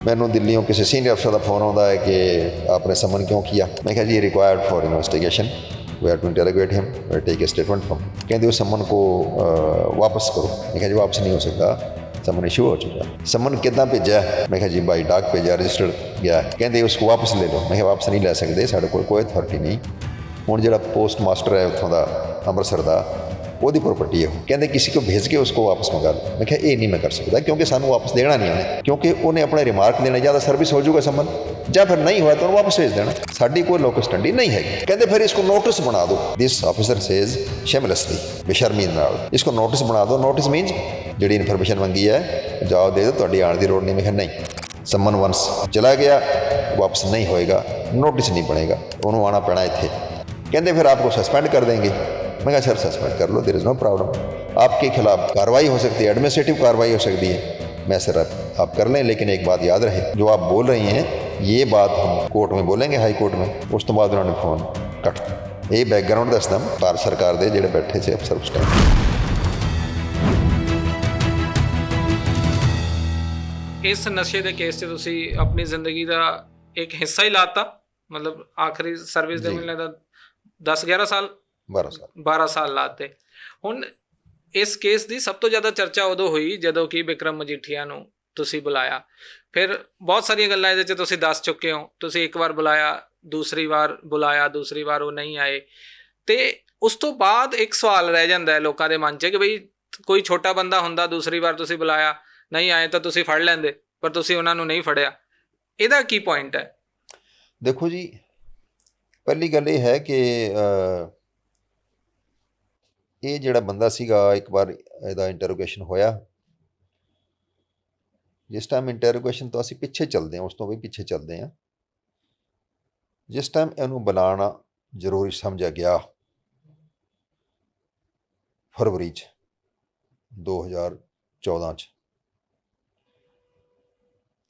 ਮੈਨੂੰ ਦਿੱਲੀੋਂ ਕਿਸੇ ਸੀਨੀਅਰ ਅਫਸਰ ਦਾ ਫੋਨ ਆਉਂਦਾ ਹੈ ਕਿ ਆਪਨੇ ਸਮਨ ਕਿਉਂ ਕੀਤਾ ਮੈਂ ਕਿਹਾ ਜੀ ਇਹ required for investigation we are to interrogate him take a statement from कहते उस समन को वापस करो मैं कहा जी वापस नहीं हो सकता समन इशू हो चुका समन कितना भेजा है मैं कहा जी भाई डाक भेजा रजिस्टर्ड गया है कहते उसको वापस ले लो मैं कहा वापस नहीं ले सकते साढ़े को कोई अथॉरिटी नहीं हूँ जोड़ा पोस्ट मास्टर है उतों का ਅੰਮ੍ਰਿਤਸਰ ਦਾ ਉਹਦੀ ਪ੍ਰਾਪਰਟੀ ਹੈ ਉਹ ਕਹਿੰਦੇ ਕਿਸੇ ਕੋ ਭੇਜ ਕੇ ਉਸਕੋ ਵਾਪਸ ਮੰਗਾ ਲਓ ਮੈਂ ਕਿਹਾ ਇਹ ਨਹੀਂ ਮੈਂ ਕਰ ਸਕਦਾ ਕਿਉਂਕਿ ਸਾਨੂੰ ਵਾਪਸ ਦੇਣਾ ਨਹੀਂ ਉਹਨੇ ਕਿਉਂਕਿ ਉਹਨੇ ਆਪਣਾ ਰਿਮਾਰਕ ਦੇਣਾ ਜਾਂ ਤਾਂ ਸਰਵਿਸ ਹੋ ਜਾਊਗਾ ਸੰਬੰਧ ਜਾਂ ਫਿਰ ਨਹੀਂ ਹੋਇਆ ਤਾਂ ਉਹਨੂੰ ਵਾਪਸ ਭੇਜ ਦੇਣਾ ਸਾਡੀ ਕੋਈ ਲੋਕਸ ਸਟੰਡੀ ਨਹੀਂ ਹੈ ਕਹਿੰਦੇ ਫਿਰ ਇਸਕੋ ਨੋਟਿਸ ਬਣਾ ਦਿਓ ਦਿਸ ਆਫੀਸਰ ਸੇਜ਼ ਸ਼ੇਮਲੈਸਲੀ ਬੇਸ਼ਰਮੀ ਨਾਲ ਇਸਕੋ ਨੋਟਿਸ ਬਣਾ ਦਿਓ ਨੋਟਿਸ ਮੀਨਸ ਜਿਹੜੀ ਇਨਫੋਰਮੇਸ਼ਨ ਮੰਗੀ ਹੈ ਜਵਾਬ ਦੇ ਦਿਓ ਤੁਹਾਡੀ ਆਣ ਦੀ ਰੋਡ ਨਹੀਂ ਮੈਂ ਕਿਹਾ ਨਹੀਂ ਸਮਨ ਵੰਸ ਚਲਾ ਗਿਆ ਵਾਪਸ ਨਹੀਂ ਹੋਏਗਾ ਨੋਟਿਸ ਨਹੀਂ ਬਣੇਗਾ ਉਹਨੂੰ ਆਣਾ ਪੈਣਾ ਇੱਥੇ ਕਹਿੰਦੇ ਫਿਰ ਆਪਕੋ ਸਸਪੈਂਡ ਕਰ ਦੇਣਗੇ मैं कहा सर सस्पेंड कर लो देर इज़ नो प्रॉब्लम आपके खिलाफ कार्रवाई हो सकती है एडमिनिस्ट्रेटिव कार्रवाई हो सकती है मैं सर आप, आप कर लें लेकिन एक बात याद रहे जो आप बोल रही हैं ये बात हम कोर्ट में बोलेंगे हाई कोर्ट में ਉਸ ਤੋਂ ਬਾਅਦ ਉਹਨਾਂ ਨੇ ਫੋਨ ਕੱਟ ਦਿੱਤਾ। ਇਹ ਬੈਕਗ੍ਰਾਉਂਡ ਦੱਸਦਾ ਭਾਰਤ ਸਰਕਾਰ ਦੇ ਜਿਹੜੇ ਬੈਠੇ ਸੀ ਅਫਸਰ ਉਸ ਟਾਈਮ ਇਸ ਨਸ਼ੇ ਦੇ ਕੇਸ 'ਚ ਤੁਸੀਂ ਆਪਣੀ ਜ਼ਿੰਦਗੀ ਦਾ ਇੱਕ ਹਿੱਸਾ ਹੀ ਲਾਤਾ ਮਤਲਬ ਆਖਰੀ ਸਰਵਿਸ ਦੇ ਜੀ। ਮਿਲਣੇ ਦਾ 10 11 ਸਾਲ 12 ਸਾਲ। 12 ਸਾਲ ਲਾਤੇ ਹੁਣ ਇਸ ਕੇਸ ਦੀ ਸਭ ਤੋਂ ਜ਼ਿਆਦਾ ਚਰਚਾ ਉਦੋਂ ਹੋਈ ਜਦੋਂ ਕਿ ਵਿਕਰਮ ਮਜੀਠੀਆ ਨੂੰ ਤੁਸੀਂ ਬੁਲਾਇਆ। ਫਿਰ ਬਹੁਤ ਸਾਰੀਆਂ ਗੱਲਾਂ ਇਹਦੇ 'ਚ ਤੁਸੀਂ ਦੱਸ ਚੁੱਕੇ ਹੋ। ਤੁਸੀਂ ਇੱਕ ਵਾਰ ਬੁਲਾਇਆ ਦੂਸਰੀ ਵਾਰ ਬੁਲਾਇਆ ਦੂਸਰੀ ਵਾਰ ਉਹ ਨਹੀਂ ਆਏ। ਤੇ ਉਸ ਤੋਂ ਬਾਅਦ ਇੱਕ ਸਵਾਲ ਰਹਿ ਜਾਂਦਾ ਹੈ ਲੋਕਾਂ ਦੇ ਮਨ 'ਚ ਕਿ ਬਈ ਕੋਈ ਛੋਟਾ ਬੰਦਾ ਹੁੰਦਾ ਦੂਸਰੀ ਵਾਰ ਤੁਸੀਂ ਬੁਲਾਇਆ ਨਹੀਂ ਆਏ ਤਾਂ ਤੁਸੀਂ ਫੜ ਲੈਂਦੇ ਪਰ ਤੁਸੀਂ ਉਹਨਾਂ ਨੂੰ ਨਹੀਂ ਫੜਿਆ। ਇਹਦਾ ਕੀ ਪੁਆਇੰਟ ਹੈ? ਦੇਖੋ ਜੀ ਪਹਿਲੀ ਗੱਲ ਇਹ ਹੈ ਕਿ ਇਹ ਜਿਹੜਾ ਬੰਦਾ ਸੀਗਾ, ਇੱਕ ਵਾਰ ਇਹਦਾ ਇੰਟਰੋਗੇਸ਼ਨ ਹੋਇਆ। ਜਿਸ ਟਾਈਮ ਇੰਟਰੋਗੇਸ਼ਨ ਤੋਂ ਅਸੀਂ ਪਿੱਛੇ ਚੱਲਦੇ ਹਾਂ, ਉਸ ਤੋਂ ਵੀ ਪਿੱਛੇ ਚੱਲਦੇ ਹਾਂ। ਜਿਸ ਟਾਈਮ ਇਹਨੂੰ ਬੁਲਾਉਣਾ ਜ਼ਰੂਰੀ ਸਮਝਿਆ ਗਿਆ। ਫਰਵਰੀ ਚ 2014 ਚ।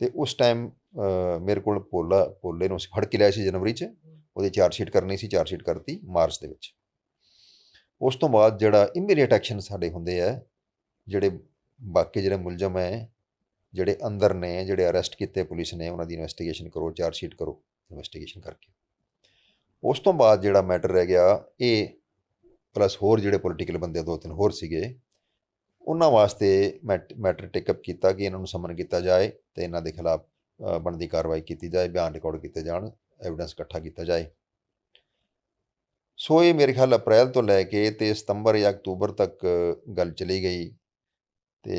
ਤੇ ਉਸ ਟਾਈਮ ਮੇਰੇ ਕੋਲ ਪੋਲਾ, ਪੋਲੇ ਨੂੰ ਅਸੀਂ ਫੜ ਕੇ ਲਿਆ ਸੀ ਜਨਵਰੀ 'ਚ। ਉਹਦੀ ਚਾਰਜ ਸ਼ੀਟ ਕਰਨੀ ਸੀ ਚਾਰਜ ਸ਼ੀਟ ਕਰਤੀ ਮਾਰਚ ਦੇ ਵਿੱਚ। ਉਸ ਤੋਂ ਬਾਅਦ ਜਿਹੜਾ ਇਮੀਡੀਏਟ ਐਕਸ਼ਨ ਸਾਡੇ ਹੁੰਦੇ ਆ, ਜਿਹੜੇ ਬਾਕੀ ਜਿਹੜੇ ਮੁਲਜ਼ਮ ਹੈ ਜਿਹੜੇ ਅੰਦਰ ਨੇ, ਜਿਹੜੇ ਅਰੈਸਟ ਕੀਤੇ ਪੁਲਿਸ ਨੇ, ਉਹਨਾਂ ਦੀ ਇਨਵੈਸਟੀਗੇਸ਼ਨ ਕਰੋ ਚਾਰਜ ਸ਼ੀਟ ਕਰੋ ਇਨਵੈਸਟੀਗੇਸ਼ਨ ਕਰਕੇ। ਉਸ ਤੋਂ ਬਾਅਦ ਜਿਹੜਾ ਮੈਟਰ ਰਹਿ ਗਿਆ ਇਹ ਪਲੱਸ ਹੋਰ ਜਿਹੜੇ ਪੋਲੀਟੀਕਲ ਬੰਦੇ ਦੋ ਤਿੰਨ ਹੋਰ ਸੀਗੇ, ਉਹਨਾਂ ਵਾਸਤੇ ਮੈਟਰ ਟੇਕਅਪ ਕੀਤਾ ਕਿ ਇਹਨਾਂ ਨੂੰ ਸਮਨ ਕੀਤਾ ਜਾਏ ਤੇ ਇਹਨਾਂ ਦੇ ਖਿਲਾਫ ਬਣਦੀ ਕਾਰਵਾਈ ਕੀਤੀ ਜਾਏ, ਬਿਆਨ ਰਿਕਾਰਡ ਕੀਤੇ ਜਾਣ ਐਵੀਡੈਂਸ ਇਕੱਠਾ ਕੀਤਾ ਜਾਏ। ਸੋ ਇਹ ਮੇਰੇ ਖਿਆਲ ਅਪ੍ਰੈਲ ਤੋਂ ਲੈ ਕੇ ਤੇ ਸਤੰਬਰ ਜਾਂ ਅਕਤੂਬਰ ਤੱਕ ਗੱਲ ਚਲੀ ਗਈ ਤੇ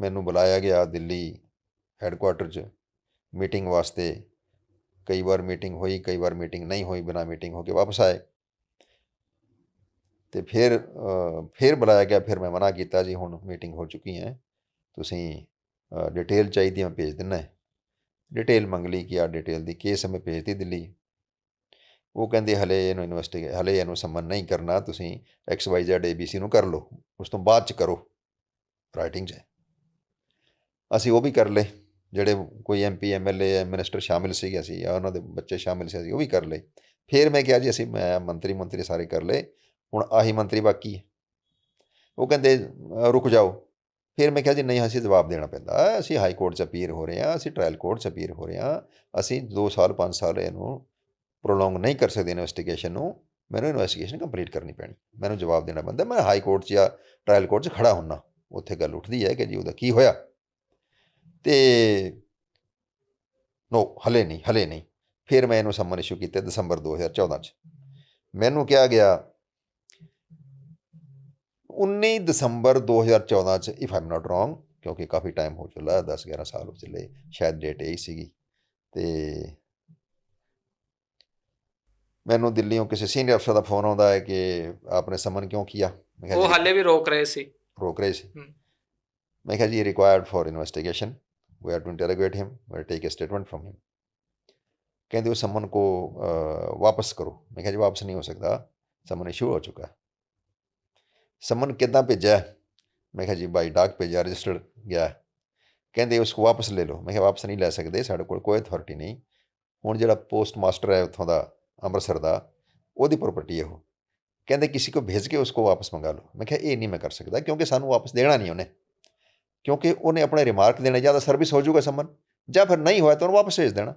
ਮੈਨੂੰ ਬੁਲਾਇਆ ਗਿਆ ਦਿੱਲੀ ਹੈੱਡਕੁਆਟਰ 'ਚ ਮੀਟਿੰਗ ਵਾਸਤੇ। ਕਈ ਵਾਰ ਮੀਟਿੰਗ ਹੋਈ, ਕਈ ਵਾਰ ਮੀਟਿੰਗ ਨਹੀਂ ਹੋਈ, ਬਿਨਾਂ ਮੀਟਿੰਗ ਹੋ ਕੇ ਵਾਪਸ ਆਏ। ਤੇ ਫਿਰ ਫਿਰ ਬੁਲਾਇਆ ਗਿਆ, ਫਿਰ ਮੈਂ ਮਨਾ ਕੀਤਾ, ਜੀ, ਹੁਣ ਮੀਟਿੰਗ ਹੋ ਚੁੱਕੀ ਹੈ, ਤੁਸੀਂ ਡਿਟੇਲ ਚਾਹੀਦੀ ਮੈਂ ਭੇਜ ਦਿੰਦਾ ਡਿਟੇਲ ਮੰਗ ਲਈ ਕਿ ਆ ਡਿਟੇਲ ਦੀ ਕੇਸ ਮੈਂ ਭੇਜਤੀ ਦਿੱਲੀ। ਉਹ ਕਹਿੰਦੇ, ਹਲੇ ਇਹਨੂੰ ਇਨਵੈਸਟੀਗੇ ਹਲੇ ਇਹਨੂੰ ਸੰਮਨ ਨਹੀਂ ਕਰਨਾ, ਤੁਸੀਂ ਐਕਸ ਵਾਈ ਜ਼ੈਡ ਏਬੀਸੀ ਨੂੰ ਕਰ ਲਓ। ਉਸ ਤੋਂ ਬਾਅਦ ਚ ਕਰੋ ਰਾਈਟਿੰਗ 'ਚ। ਅਸੀਂ ਉਹ ਵੀ ਕਰ ਲਏ। ਜਿਹੜੇ ਕੋਈ ਐਮਪੀ ਐਮਐਲਏ ਮਿਨਿਸਟਰ ਸ਼ਾਮਿਲ ਸੀਗੇ ਅਸੀਂ ਜਾਂ ਉਹਨਾਂ ਦੇ ਬੱਚੇ ਸ਼ਾਮਿਲ ਸੀ ਅਸੀਂ ਉਹ ਵੀ ਕਰ ਲਏ। ਫਿਰ ਮੈਂ ਕਿਹਾ ਜੀ, ਅਸੀਂ ਮੈਂ ਮੰਤਰੀ ਮੰਤਰੀ ਸਾਰੇ ਕਰ ਲਏ। ਹੁਣ ਆਹੀ ਮੰਤਰੀ ਬਾਕੀ ਹੈ। ਉਹ ਕਹਿੰਦੇ ਰੁਕ ਜਾਓ। ਫਿਰ ਮੈਂ ਕਿਹਾ ਜੀ, ਨਹੀਂ, ਅਸੀਂ ਜਵਾਬ ਦੇਣਾ ਪੈਂਦਾ। ਅਸੀਂ ਹਾਈ ਕੋਰਟ 'ਚ ਅਪੀਲ ਹੋ ਰਹੇ ਹਾਂ, ਅਸੀਂ ਟ੍ਰਾਇਲ ਕੋਰਟ 'ਚ ਅਪੀਲ ਹੋ ਰਹੇ ਹਾਂ। ਅਸੀਂ 2 ਸਾਲ 5 ਸਾਲ ਇਹਨੂੰ ਪ੍ਰੋਲੋਂਗ ਨਹੀਂ ਕਰ ਸਕਦੇ ਇਨਵੈਸਟੀਗੇਸ਼ਨ ਨੂੰ, ਮੈਨੂੰ ਇਨਵੈਸਟੀਗੇਸ਼ਨ ਕੰਪਲੀਟ ਕਰਨੀ ਪੈਣੀ, ਮੈਨੂੰ ਜਵਾਬ ਦੇਣਾ ਪੈਂਦਾ, ਮੈਂ ਹਾਈ ਕੋਰਟ 'ਚ ਜਾਂ ਟ੍ਰਾਇਲ ਕੋਰਟ 'ਚ ਖੜਾ ਹੁੰਨਾ, ਉੱਥੇ ਗੱਲ ਉੱਠਦੀ ਹੈ ਕਿ ਜੀ ਉਹਦਾ ਕੀ ਹੋਇਆ? ਤੇ ਨੋ ਹਲੇ ਨਹੀਂ ਹਲੇ ਨਹੀਂ, ਫਿਰ ਮੈਂ ਇਹਨੂੰ ਸੰਮਨ ਇਸ਼ੂ ਕੀਤਾ ਦਸੰਬਰ 2014 ਚ, ਮੈਨੂੰ ਕਿਹਾ ਗਿਆ 19 ਦਸੰਬਰ 2014 ਚ ਇਫ ਆਮ ਨਾਟ ਰੋਂਗ ਕਿਉਂਕਿ ਕਾਫੀ ਟਾਈਮ ਹੋ ਚੁੱਲਾ 10 11 ਸਾਲ ਹੋ ਚੱਲੇ, ਸ਼ਾਇਦ ਡੇਟ ਇਹੀ ਸੀਗੀ, ਤੇ ਮੈਨੂੰ ਦਿੱਲੀੋਂ ਕਿਸੇ ਸੀਨੀਅਰ ਅਫਸਰ ਦਾ ਫੋਨ ਆਉਂਦਾ ਹੈ ਕਿ ਆਪਨੇ ਸਮਨ ਕਿਉਂ ਕੀਆ ਮੈਂ ਕਿਹਾ ਉਹ ਹਾਲੇ ਵੀ ਰੋਕ ਰਹੇ ਸੀ ਰੋਕ ਰਹੇ ਸੀ ਮੈਂ ਕਿਹਾ ਜੀ required for investigation we have to interrogate him we take a statement from him कहते उस समन को वापस करो मैं क्या जी वापस नहीं हो सकता समन इशू हो चुका है समन कितना भेजा है मैं क्या जी बाई डाक भेजा रजिस्टर्ड गया है कहते उसको वापस ले लो मैं क्या वापस नहीं ले सकते साढ़े को कोई अथॉरिटी नहीं हूँ जो पोस्ट मास्टर है उतों का ਅੰਮ੍ਰਿਤਸਰ ਦਾ, ਉਹਦੀ ਪ੍ਰਾਪਰਟੀ ਹੈ ਉਹ। ਕਹਿੰਦੇ ਕਿਸੇ ਕੋ ਭੇਜ ਕੇ ਉਸ को ਵਾਪਸ ਮੰਗਾ ਲਓ। ਮੈਂ ਕਿਹਾ, ਇਹ ਨਹੀਂ ਮੈਂ ਕਰ ਸਕਦਾ ਕਿਉਂਕਿ ਸਾਨੂੰ ਵਾਪਸ ਦੇਣਾ ਨਹੀਂ ਉਹਨੇ। ਕਿਉਂਕਿ ਉਹਨੇ ਆਪਣੇ ਰਿਮਾਰਕ ਦੇਣਾ, ਜਾਂ ਤਾਂ ਸਰਵਿਸ ਹੋ ਜਾਊਗਾ ਸੰਬੰਧ, ਜਾਂ ਫਿਰ ਨਹੀਂ ਹੋਇਆ ਤਾਂ ਉਹਨੂੰ ਵਾਪਸ ਭੇਜ ਦੇਣਾ।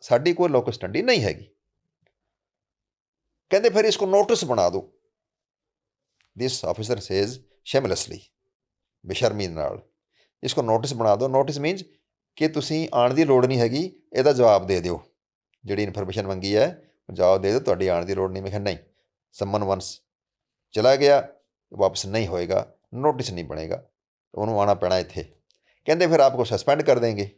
ਸਾਡੀ ਕੋਈ ਲੋਕ ਸਟੰਡੀ ਨਹੀਂ ਹੈਗੀ। ਕਹਿੰਦੇ ਫਿਰ ਇਸਕੋ ਨੋਟਿਸ ਬਣਾ ਦਿਓ ਦਿਸ ਆਫੀਸਰ ਸੇਜ਼ ਸ਼ੈਮਲੈਸਲੀ ਬੇਸ਼ਰਮੀ ਦੇ ਨਾਲ, ਇਸਕੋ ਨੋਟਿਸ ਬਣਾ ਦਿਓ ਨੋਟਿਸ ਮੀਨਸ ਕਿ ਤੁਸੀਂ ਆਉਣ ਦੀ ਲੋੜ ਨਹੀਂ ਹੈਗੀ, ਇਹਦਾ ਜਵਾਬ ਦੇ ਦਿਓ। ਜਿਹੜੀ ਇਨਫੋਰਮੇਸ਼ਨ ਮੰਗੀ ਹੈ ਜਵਾਬ ਦੇ ਦਿਓ ਤੁਹਾਡੀ ਆਉਣ ਦੀ ਲੋੜ ਨਹੀਂ ਮੈਂ ਕਿਹਾ ਨਹੀਂ ਸਮਨ ਵਨਸ ਚਲਾ ਗਿਆ ਵਾਪਸ ਨਹੀਂ ਹੋਏਗਾ ਨੋਟਿਸ ਨਹੀਂ ਬਣੇਗਾ ਉਹਨੂੰ ਆਣਾ ਪੈਣਾ ਇੱਥੇ ਕਹਿੰਦੇ ਫਿਰ ਆਪਕੋ सस्पेंड कर देंगे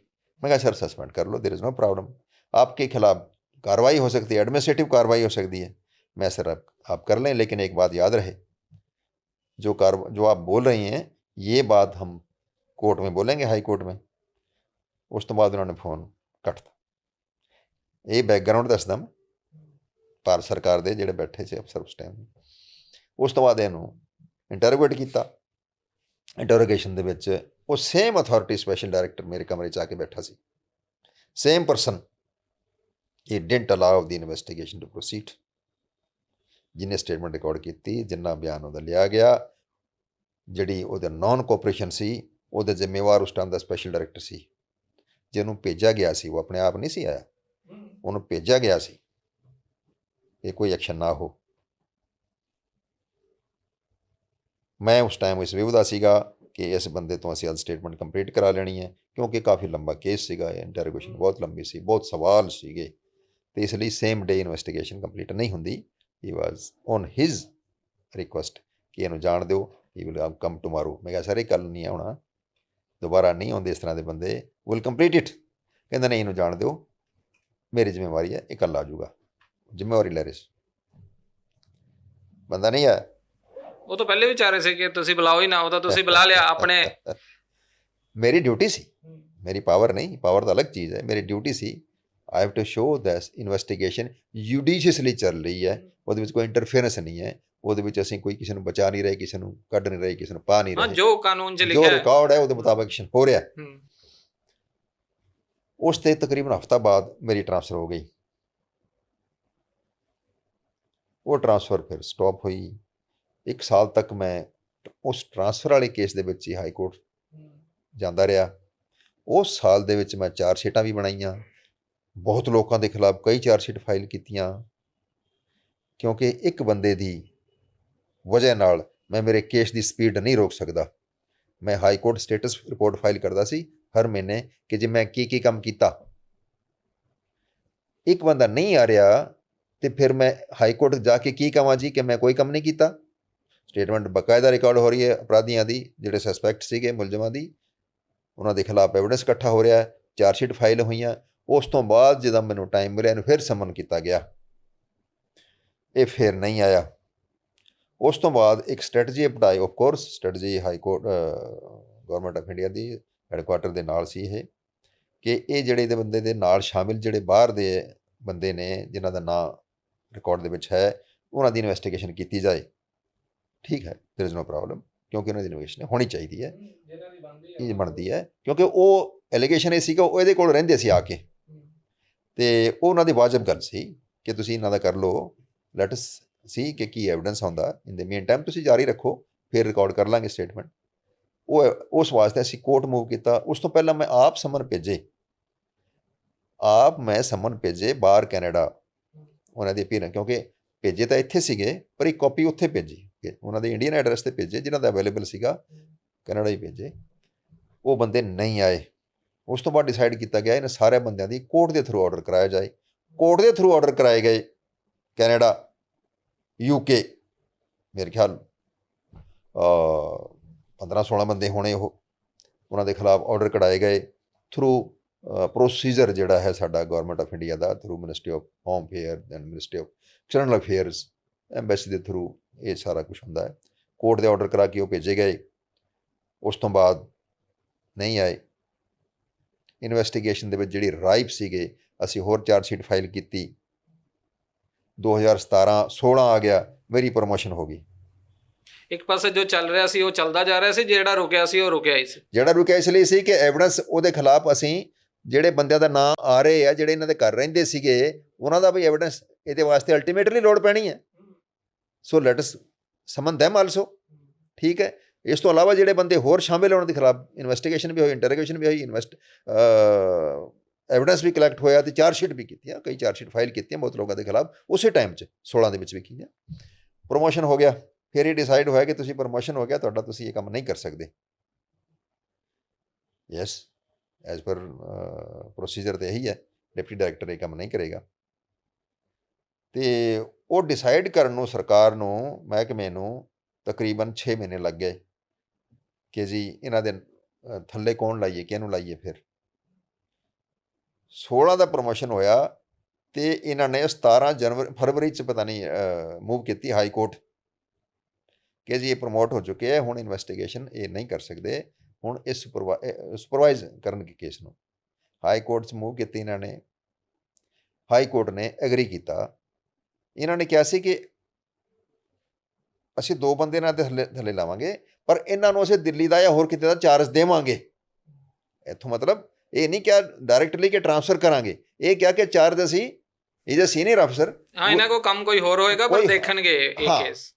मैं कहा सर सस्पेंड कर लो देर इज़ नो प्रॉब्लम आपके खिलाफ कार्रवाई हो सकती है एडमिनिस्ट्रेटिव कार्रवाई हो सकती है मैं सर आप, आप कर लें लेकिन एक बात याद रहे जो कार जो आप बोल रही हैं ये बात हम कोर्ट में बोलेंगे हाई कोर्ट में ਉਸ ਤੋਂ ਬਾਅਦ ਉਹਨਾਂ ਨੇ ਫੋਨ ਕੱਟਤਾ ਇਹ ਬੈਕਗ੍ਰਾਉਂਡ ਦੱਸਦਾ ਮੈਂ ਭਾਰਤ ਸਰਕਾਰ ਦੇ ਜਿਹੜੇ ਬੈਠੇ ਸੀ ਅਫਸਰ ਉਸ ਟਾਈਮ ਉਸ ਤੋਂ ਬਾਅਦ ਇਹਨੂੰ ਇੰਟਰੋਗੇਟ ਕੀਤਾ। ਇੰਟਰੋਗੇਸ਼ਨ ਦੇ ਵਿੱਚ ਉਹ ਸੇਮ ਅਥਾਰਟੀ ਸਪੈਸ਼ਲ ਡਾਇਰੈਕਟਰ ਮੇਰੇ ਕਮਰੇ 'ਚ ਆ ਕੇ ਬੈਠਾ ਸੀ। Same person he didn't allow the investigation to proceed ਜਿਹਨੇ ਸਟੇਟਮੈਂਟ ਰਿਕਾਰਡ ਕੀਤੀ ਜਿੰਨਾ ਬਿਆਨ ਉਹਦਾ ਲਿਆ ਗਿਆ ਜਿਹੜੀ ਉਹਦਾ ਨਾਨ ਕੋਆਪਰੇਸ਼ਨ ਸੀ ਉਹਦੇ ਜ਼ਿੰਮੇਵਾਰ ਉਸ ਟਾਈਮ ਦਾ ਸਪੈਸ਼ਲ ਡਾਇਰੈਕਟਰ ਸੀ। ਜਿਹਨੂੰ ਭੇਜਿਆ ਗਿਆ ਸੀ ਉਹ ਆਪਣੇ ਆਪ ਨਹੀਂ ਸੀ ਆਇਆ। ਉਹਨੂੰ ਭੇਜਿਆ ਗਿਆ ਸੀ। ਇਹ ਕੋਈ ਐਕਸ਼ਨ ਨਾ ਹੋ। ਮੈਂ ਉਸ ਟਾਈਮ ਇਸ ਵਿਵਦਾ ਸੀਗਾ ਕਿ ਇਸ ਬੰਦੇ ਤੋਂ ਅਸੀਂ ਅੱਜ ਸਟੇਟਮੈਂਟ ਕੰਪਲੀਟ ਕਰਾ ਲੈਣੀ ਹੈ, ਕਿਉਂਕਿ ਕਾਫੀ ਲੰਬਾ ਕੇਸ ਸੀਗਾ, ਇਹ ਇੰਟਰੋਗੇਸ਼ਨ ਬਹੁਤ ਲੰਬੀ ਸੀ, ਬਹੁਤ ਸਵਾਲ ਸੀਗੇ। ਤੇ ਇਸ ਲਈ ਸੇਮ ਡੇ ਇਨਵੈਸਟੀਗੇਸ਼ਨ ਕੰਪਲੀਟ ਨਹੀਂ ਹੁੰਦੀ। He was on his request ਕਿ ਇਹਨੂੰ ਜਾਣ ਦਿਓ। ਹੀ ਵਿਲ ਕਮ ਟੁਮਾਰੋ ਮੈਂ ਕਿਹਾ, ਸਰ, ਇਹ ਕੱਲ ਨਹੀਂ ਆਉਣਾ। ਦੁਬਾਰਾ ਨਹੀਂ ਆਉਂਦੇ ਇਸ ਤਰ੍ਹਾਂ ਦੇ ਬੰਦੇ। ਵਿਲ ਕੰਪਲੀਟ ਇਟ ਕਹਿੰਦਾ, ਨਹੀਂ, ਇਹਨੂੰ ਜਾਣ ਦਿਓ। ਮੇਰੀ ਜ਼ਿੰਮੇਵਾਰੀ ਹੈ, ਇਹ ਕੱਲ ਆ ਜਾਊਗਾ। ਜ਼ਿੰਮੇਵਾਰੀ ਲੈ ਰਹੇ ਸੀ। ਬੰਦਾ ਨਹੀਂ ਆਇਆ? ਉਹ ਤਾਂ ਪਹਿਲੇ ਵੀ ਚਾਹ ਰਹੇ ਸੀ ਕਿ ਤੁਸੀਂ ਬੁਲਾਓ ਹੀ ਨਾ ਉਹ ਤਾਂ ਤੁਸੀਂ ਬੁਲਾ ਲਿਆ ਆਪਣੇ। ਮੇਰੀ ਡਿਊਟੀ ਸੀ। ਮੇਰੀ ਪਾਵਰ ਨਹੀਂ ਪਾਵਰ ਤਾਂ ਅਲੱਗ ਚੀਜ਼ ਹੈ। ਮੇਰੀ duty C. I have to show that's investigation judiciously ਚੱਲ ਰਹੀ ਹੈ। ਉਹਦੇ ਵਿੱਚ ਕੋਈ ਇੰਟਰਫੇਰੈਂਸ ਨਹੀਂ ਹੈ। ਉਹਦੇ ਵਿੱਚ ਅਸੀਂ ਕੋਈ ਕਿਸੇ ਨੂੰ ਬਚਾ ਨਹੀਂ ਰਹੇ ਕਿਸੇ ਨੂੰ ਕੱਢ ਨਹੀਂ ਰਹੇ ਕਿਸੇ ਨੂੰ ਪਾ ਨਹੀਂ ਹਾਂ ਰਹੇ। ਜੋ ਕਾਨੂੰਨ 'ਚ ਜੋ ਲਿਖਿਆ ਹੈ। ਰਿਕਾਰਡ ਹੈ ਉਹਦੇ ਮੁਤਾਬਕ ਐਕਸ਼ਨ ਹੋ ਰਿਹਾ। ਹੈ। ਹੂੰ, ਉਸ ਤੇ ਤਕਰੀਬਨ ਹਫਤਾ ਬਾਅਦ ਮੇਰੀ ਟ੍ਰਾਂਸਫਰ ਹੋ ਗਈ। ਉਹ ਟਰਾਂਸਫਰ ਫਿਰ ਸਟਾਪ ਹੋਈ। ਇੱਕ ਸਾਲ ਤੱਕ ਮੈਂ ਉਸ ਟਰਾਂਸਫਰ ਵਾਲੇ ਕੇਸ ਦੇ ਵਿੱਚ ਹੀ ਹਾਈ ਕੋਰਟ ਜਾਂਦਾ ਰਿਹਾ। ਉਸ ਸਾਲ ਦੇ ਵਿੱਚ ਮੈਂ ਚਾਰ ਸ਼ੀਟਾਂ ਵੀ ਬਣਾਈਆਂ। ਬਹੁਤ ਲੋਕਾਂ ਦੇ ਖਿਲਾਫ ਕਈ ਚਾਰ ਸ਼ੀਟ ਫਾਈਲ ਕੀਤੀਆਂ। ਕਿਉਂਕਿ ਇੱਕ ਬੰਦੇ ਦੀ ਵਜ੍ਹਾ ਨਾਲ ਮੈਂ ਮੇਰੇ ਕੇਸ ਦੀ ਸਪੀਡ ਨਹੀਂ ਰੋਕ ਸਕਦਾ। ਮੈਂ High Court status report file ਕਰਦਾ ਸੀ ਹਰ ਮਹੀਨੇ ਕਿ ਜੇ ਮੈਂ ਕੀ ਕੀ ਕੰਮ ਕੀਤਾ। ਇੱਕ ਬੰਦਾ ਨਹੀਂ ਆ ਰਿਹਾ ਤੇ ਫਿਰ ਮੈਂ ਹਾਈ ਕੋਰਟ ਜਾ ਕੇ ਕੀ ਕਹਾਂ ਜੀ ਕਿ ਮੈਂ ਕੋਈ ਕੰਮ ਨਹੀਂ ਕੀਤਾ? ਸਟੇਟਮੈਂਟ ਬਕਾਇਦਾ ਰਿਕਾਰਡ ਹੋ ਰਹੀ ਹੈ ਅਪਰਾਧੀਆਂ ਦੀ, ਜਿਹੜੇ ਸਸਪੈਕਟ ਸੀਗੇ ਮੁਲਜ਼ਮਾਂ ਦੀ, ਉਹਨਾਂ ਦੇ ਖਿਲਾਫ ਐਵੀਡੈਂਸ ਇਕੱਠਾ ਹੋ ਰਿਹਾ ਹੈ, ਚਾਰ ਸ਼ੀਟ ਫਾਈਲ ਹੋਈਆਂ, ਉਸ ਤੋਂ ਬਾਅਦ ਜਦੋਂ ਮੈਨੂੰ ਟਾਈਮ ਮਿਲਿਆ ਇਹਨੂੰ ਫਿਰ ਸਮਨ ਕੀਤਾ ਗਿਆ। ਇਹ ਫਿਰ ਨਹੀਂ ਆਇਆ। ਉਸ ਤੋਂ ਬਾਅਦ ਇੱਕ ਸਟ੍ਰੈਟਜੀ ਅਪਣਾਈ of course strategy High Court government of India the headquarter ਦੇ ਨਾਲ ਸੀ ਇਹ, ਕਿ ਇਹ ਜਿਹੜੇ ਦੇ ਬੰਦੇ ਦੇ ਨਾਲ ਸ਼ਾਮਿਲ ਜਿਹੜੇ ਬਾਹਰ ਦੇ ਬੰਦੇ ਨੇ, ਜਿਨ੍ਹਾਂ ਦਾ ਨਾਂ ਰਿਕਾਰਡ ਦੇ ਵਿੱਚ ਹੈ ਉਹਨਾਂ ਦੀ ਇਨਵੈਸਟੀਗੇਸ਼ਨ ਕੀਤੀ ਜਾਏ ਠੀਕ ਹੈ देयर इज नो ਪ੍ਰੋਬਲਮ ਕਿਉਂਕਿ ਉਹਨਾਂ ਦੀ ਇਨਵੈਸਟੀਗੇਸ਼ਨ ਹੋਣੀ ਚਾਹੀਦੀ ਹੈ ਇਹ ਬਣਦੀ ਹੈ ਕਿਉਂਕਿ ਉਹ ਐਲੀਗੇਸ਼ਨ ਇਹ ਸੀਗਾ ਉਹ ਇਹਦੇ ਕੋਲ ਰਹਿੰਦੇ ਸੀ ਆ ਕੇ ਤੇ ਉਹ ਉਹਨਾਂ ਦੀ ਵਾਜਬ ਗੱਲ ਸੀ ਕਿ ਤੁਸੀਂ ਇਹਨਾਂ ਦਾ ਕਰ ਲਓ ਲੈਟ ਅਸ ਸੀ ਕਿ ਕੀ ਐਵੀਡੈਂਸ ਆਉਂਦਾ ਇਨ ਦ ਮੀਨ ਟਾਈਮ ਤੁਸੀਂ ਜਾਰੀ ਰੱਖੋ ਫਿਰ ਰਿਕਾਰਡ ਕਰ ਲਾਂਗੇ ਸਟੇਟਮੈਂਟ ਉਹ ਉਸ ਵਾਸਤੇ ਅਸੀਂ ਕੋਰਟ ਮੂਵ ਕੀਤਾ ਉਸ ਤੋਂ ਪਹਿਲਾਂ ਮੈਂ ਆਪ ਸਮਨ ਭੇਜੇ ਆਪ ਮੈਂ ਸਮਨ ਭੇਜੇ ਬਾਹਰ ਕੈਨੇਡਾ ਉਹਨਾਂ ਦੀ ਅਪੀਲ ਕਿਉਂਕਿ ਭੇਜੇ ਤਾਂ ਇੱਥੇ ਸੀਗੇ, ਪਰ ਇੱਕ ਕਾਪੀ ਉੱਥੇ ਭੇਜੀ ਉਹਨਾਂ ਦੇ ਇੰਡੀਅਨ ਐਡਰੈਸ ਤੇ ਭੇਜੇ, ਜਿਨ੍ਹਾਂ ਦਾ ਅਵੇਲੇਬਲ ਸੀਗਾ ਕੈਨੇਡਾ ਹੀ ਭੇਜੇ। ਉਹ ਬੰਦੇ ਨਹੀਂ ਆਏ। ਉਸ ਤੋਂ ਬਾਅਦ ਡਿਸਾਈਡ ਕੀਤਾ ਗਿਆ, ਇਹਨਾਂ ਸਾਰੇ ਬੰਦਿਆਂ ਦੀ ਕੋਰਟ ਦੇ ਥਰੂ ਆਰਡਰ ਕਰਾਇਆ ਜਾਏ। ਕੋਰਟ ਦੇ ਥਰੂ ਆਰਡਰ ਕਰਾਏ ਗਏ ਕੈਨੇਡਾ ਯੂਕੇ ਮੇਰੇ ਖਿਆਲ ਅ 15 16 ਬੰਦੇ ਹੋਣੇ ਉਹ। ਉਹਨਾਂ ਦੇ ਖਿਲਾਫ ਆਰਡਰ ਕਢਾਏ ਗਏ ਥਰੂ ਪ੍ਰੋਸੀਜਰ ਜਿਹੜਾ ਹੈ ਸਾਡਾ government of India the through ministry of home affair then ministry of external affairs embassy ਦੇ ਥਰੂ ਇਹ ਸਾਰਾ ਕੁਝ ਹੁੰਦਾ ਹੈ। ਕੋਰਟ ਦੇ ਆਰਡਰ ਕਰਾ ਕੇ ਉਹ ਭੇਜੇ ਗਏ। ਉਸ ਤੋਂ ਬਾਅਦ ਨਹੀਂ ਆਏ। ਇਨਵੈਸਟੀਗੇਸ਼ਨ ਦੇ ਵਿੱਚ ਜਿਹੜੀ ਰਾਈਪ ਸੀਗੇ ਅਸੀਂ ਹੋਰ ਚਾਰਜ ਸ਼ੀਟ ਫਾਈਲ ਕੀਤੀ। 2017 16 ਆ ਗਿਆ ਮੇਰੀ ਪ੍ਰੋਮੋਸ਼ਨ ਹੋ ਗਈ। ਇੱਕ ਪਾਸੇ ਜੋ ਚੱਲ ਰਿਹਾ ਸੀ ਉਹ ਚੱਲਦਾ ਜਾ ਰਿਹਾ ਸੀ ਜਿਹੜਾ ਰੁਕਿਆ ਸੀ ਉਹ ਰੁਕਿਆ ਹੀ ਸੀ। ਜਿਹੜਾ ਰੁਕਿਆ ਇਸ ਲਈ ਸੀ ਕਿ ਐਵੀਡੈਂਸ ਉਹਦੇ ਖਿਲਾਫ ਅਸੀਂ ਜਿਹੜੇ ਬੰਦਿਆਂ ਦਾ ਨਾਮ ਆ ਰਹੇ ਆ, ਜਿਹੜੇ ਇਹਨਾਂ ਦੇ ਘਰ ਰਹਿੰਦੇ ਸੀਗੇ, ਉਹਨਾਂ ਦਾ ਵੀ ਐਵੀਡੈਂਸ ਇਹਦੇ ਵਾਸਤੇ ਅਲਟੀਮੇਟਲੀ ਲੋੜ ਪੈਣੀ ਹੈ। So let's us summon them also ਠੀਕ ਹੈ। ਇਸ ਤੋਂ ਇਲਾਵਾ ਜਿਹੜੇ ਬੰਦੇ ਹੋਰ ਸ਼ਾਮਿਲ ਹੋਣ ਦੇ ਖਿਲਾਫ ਇਨਵੈਸਟੀਗੇਸ਼ਨ ਵੀ ਹੋਈ ਇੰਟਰੋਗੇਸ਼ਨ ਵੀ ਹੋਈ ਇਨਵੈਸਟ ਐਵੀਡੈਂਸ ਵੀ ਕਲੈਕਟ ਹੋਇਆ ਤੇ ਚਾਰਜ ਸ਼ੀਟ ਵੀ ਕੀਤੀਆਂ, ਕਈ ਚਾਰਜ ਸ਼ੀਟ ਫਾਈਲ ਕੀਤੀਆਂ ਬਹੁਤ ਲੋਕਾਂ ਦੇ ਖਿਲਾਫ, ਉਸੇ ਟਾਈਮ 'ਚ 16 ਦੇ ਵਿੱਚ ਵੀ ਕੀਤੀਆਂ ਪ੍ਰੋਮੋਸ਼ਨ ਹੋ ਗਿਆ, ਫਿਰ ਇਹ ਡਿਸਾਈਡ ਹੋਇਆ ਕਿ ਤੁਸੀਂ ਪ੍ਰੋਮੋਸ਼ਨ ਹੋ ਗਿਆ, ਤੁਹਾਡਾ ਤੁਸੀਂ ਇਹ ਕੰਮ ਨਹੀਂ ਕਰ ਸਕਦੇ। ਯੈਸ ਐਜ਼ ਪਰ ਪ੍ਰੋਸੀਜਰ ਤੇ ਇਹੀ ਹੈ ਡਿਪਟੀ ਡਾਇਰੈਕਟਰ ਇਹ ਕੰਮ ਨਹੀਂ ਕਰੇਗਾ। ਤੇ ਉਹ ਡਿਸਾਈਡ ਕਰਨ ਨੂੰ ਸਰਕਾਰ ਨੂੰ, ਮਹਿਕਮੇ ਨੂੰ ਤਕਰੀਬਨ 6 ਮਹੀਨੇ ਲੱਗ ਗਏ ਕਿ ਜੀ ਇਹਨਾਂ ਦੇ ਥੱਲੇ ਕੌਣ ਲਾਈਏ, ਕਿਹਨੂੰ ਲਾਈਏ ਫਿਰ। 16 ਦਾ ਪ੍ਰਮੋਸ਼ਨ ਹੋਇਆ ਤੇ ਇਹਨਾਂ ਨੇ 17 ਜਨਵਰੀ, ਫਰਵਰੀ ਚ ਪਤਾ ਨਹੀਂ ਮੂਵ ਕੀਤੀ ਹਾਈ ਕੋਰਟ ਕਿ ਜੀ ਇਹ ਪ੍ਰਮੋਟ ਹੋ ਚੁੱਕੇ ਹੈ ਹੁਣ ਇਨਵੈਸਟੀਗੇਸ਼ਨ ਇਹ ਨਹੀਂ ਕਰ ਸਕਦੇ। ਹੁਣ ਇਹ ਸੁਪਰਵਾਈਜ਼ ਕਰਨਗੇ ਕੇਸ ਨੂੰ? ਹਾਈ ਕੋਰਟ ਚ ਮੂਵ ਕੀਤੀ ਇਹਨਾਂ ਨੇ। ਹਾਈ ਕੋਰਟ ਨੇ ਐਗਰੀ ਕੀਤਾ। ਇਹਨਾਂ ਨੇ ਕਿਹਾ ਸੀ ਕਿ ਅਸੀਂ ਦੋ ਬੰਦੇ ਨਾਲ ਥੱਲੇ ਥੱਲੇ ਲਾਵਾਂਗੇ ਪਰ ਇਹਨਾਂ ਨੂੰ ਅਸੀਂ ਦਿੱਲੀ ਦਾ ਜਾਂ ਹੋਰ ਕਿਤੇ ਦਾ ਚਾਰਜ ਦੇਵਾਂਗੇ। ਇੱਥੋਂ ਮਤਲਬ ਇਹ ਨਹੀਂ ਕਿਹਾ ਡਾਇਰੈਕਟਲੀ ਕਿ ਟ੍ਰਾਂਸਫਰ ਕਰਾਂਗੇ। ਇਹ ਕਿਹਾ ਕਿ ਚਾਰਜ ਅਸੀਂ ਅ ਸੀਨੀਅਰ ਅਫਸਰ ਹਾਂ ਇਹਨਾਂ ਕੋ ਕੰਮ ਕੋਈ ਹੋਰ ਹੋਏਗਾ ਪਰ ਦੇਖਣਗੇ ਇਹ। ਕੇਸ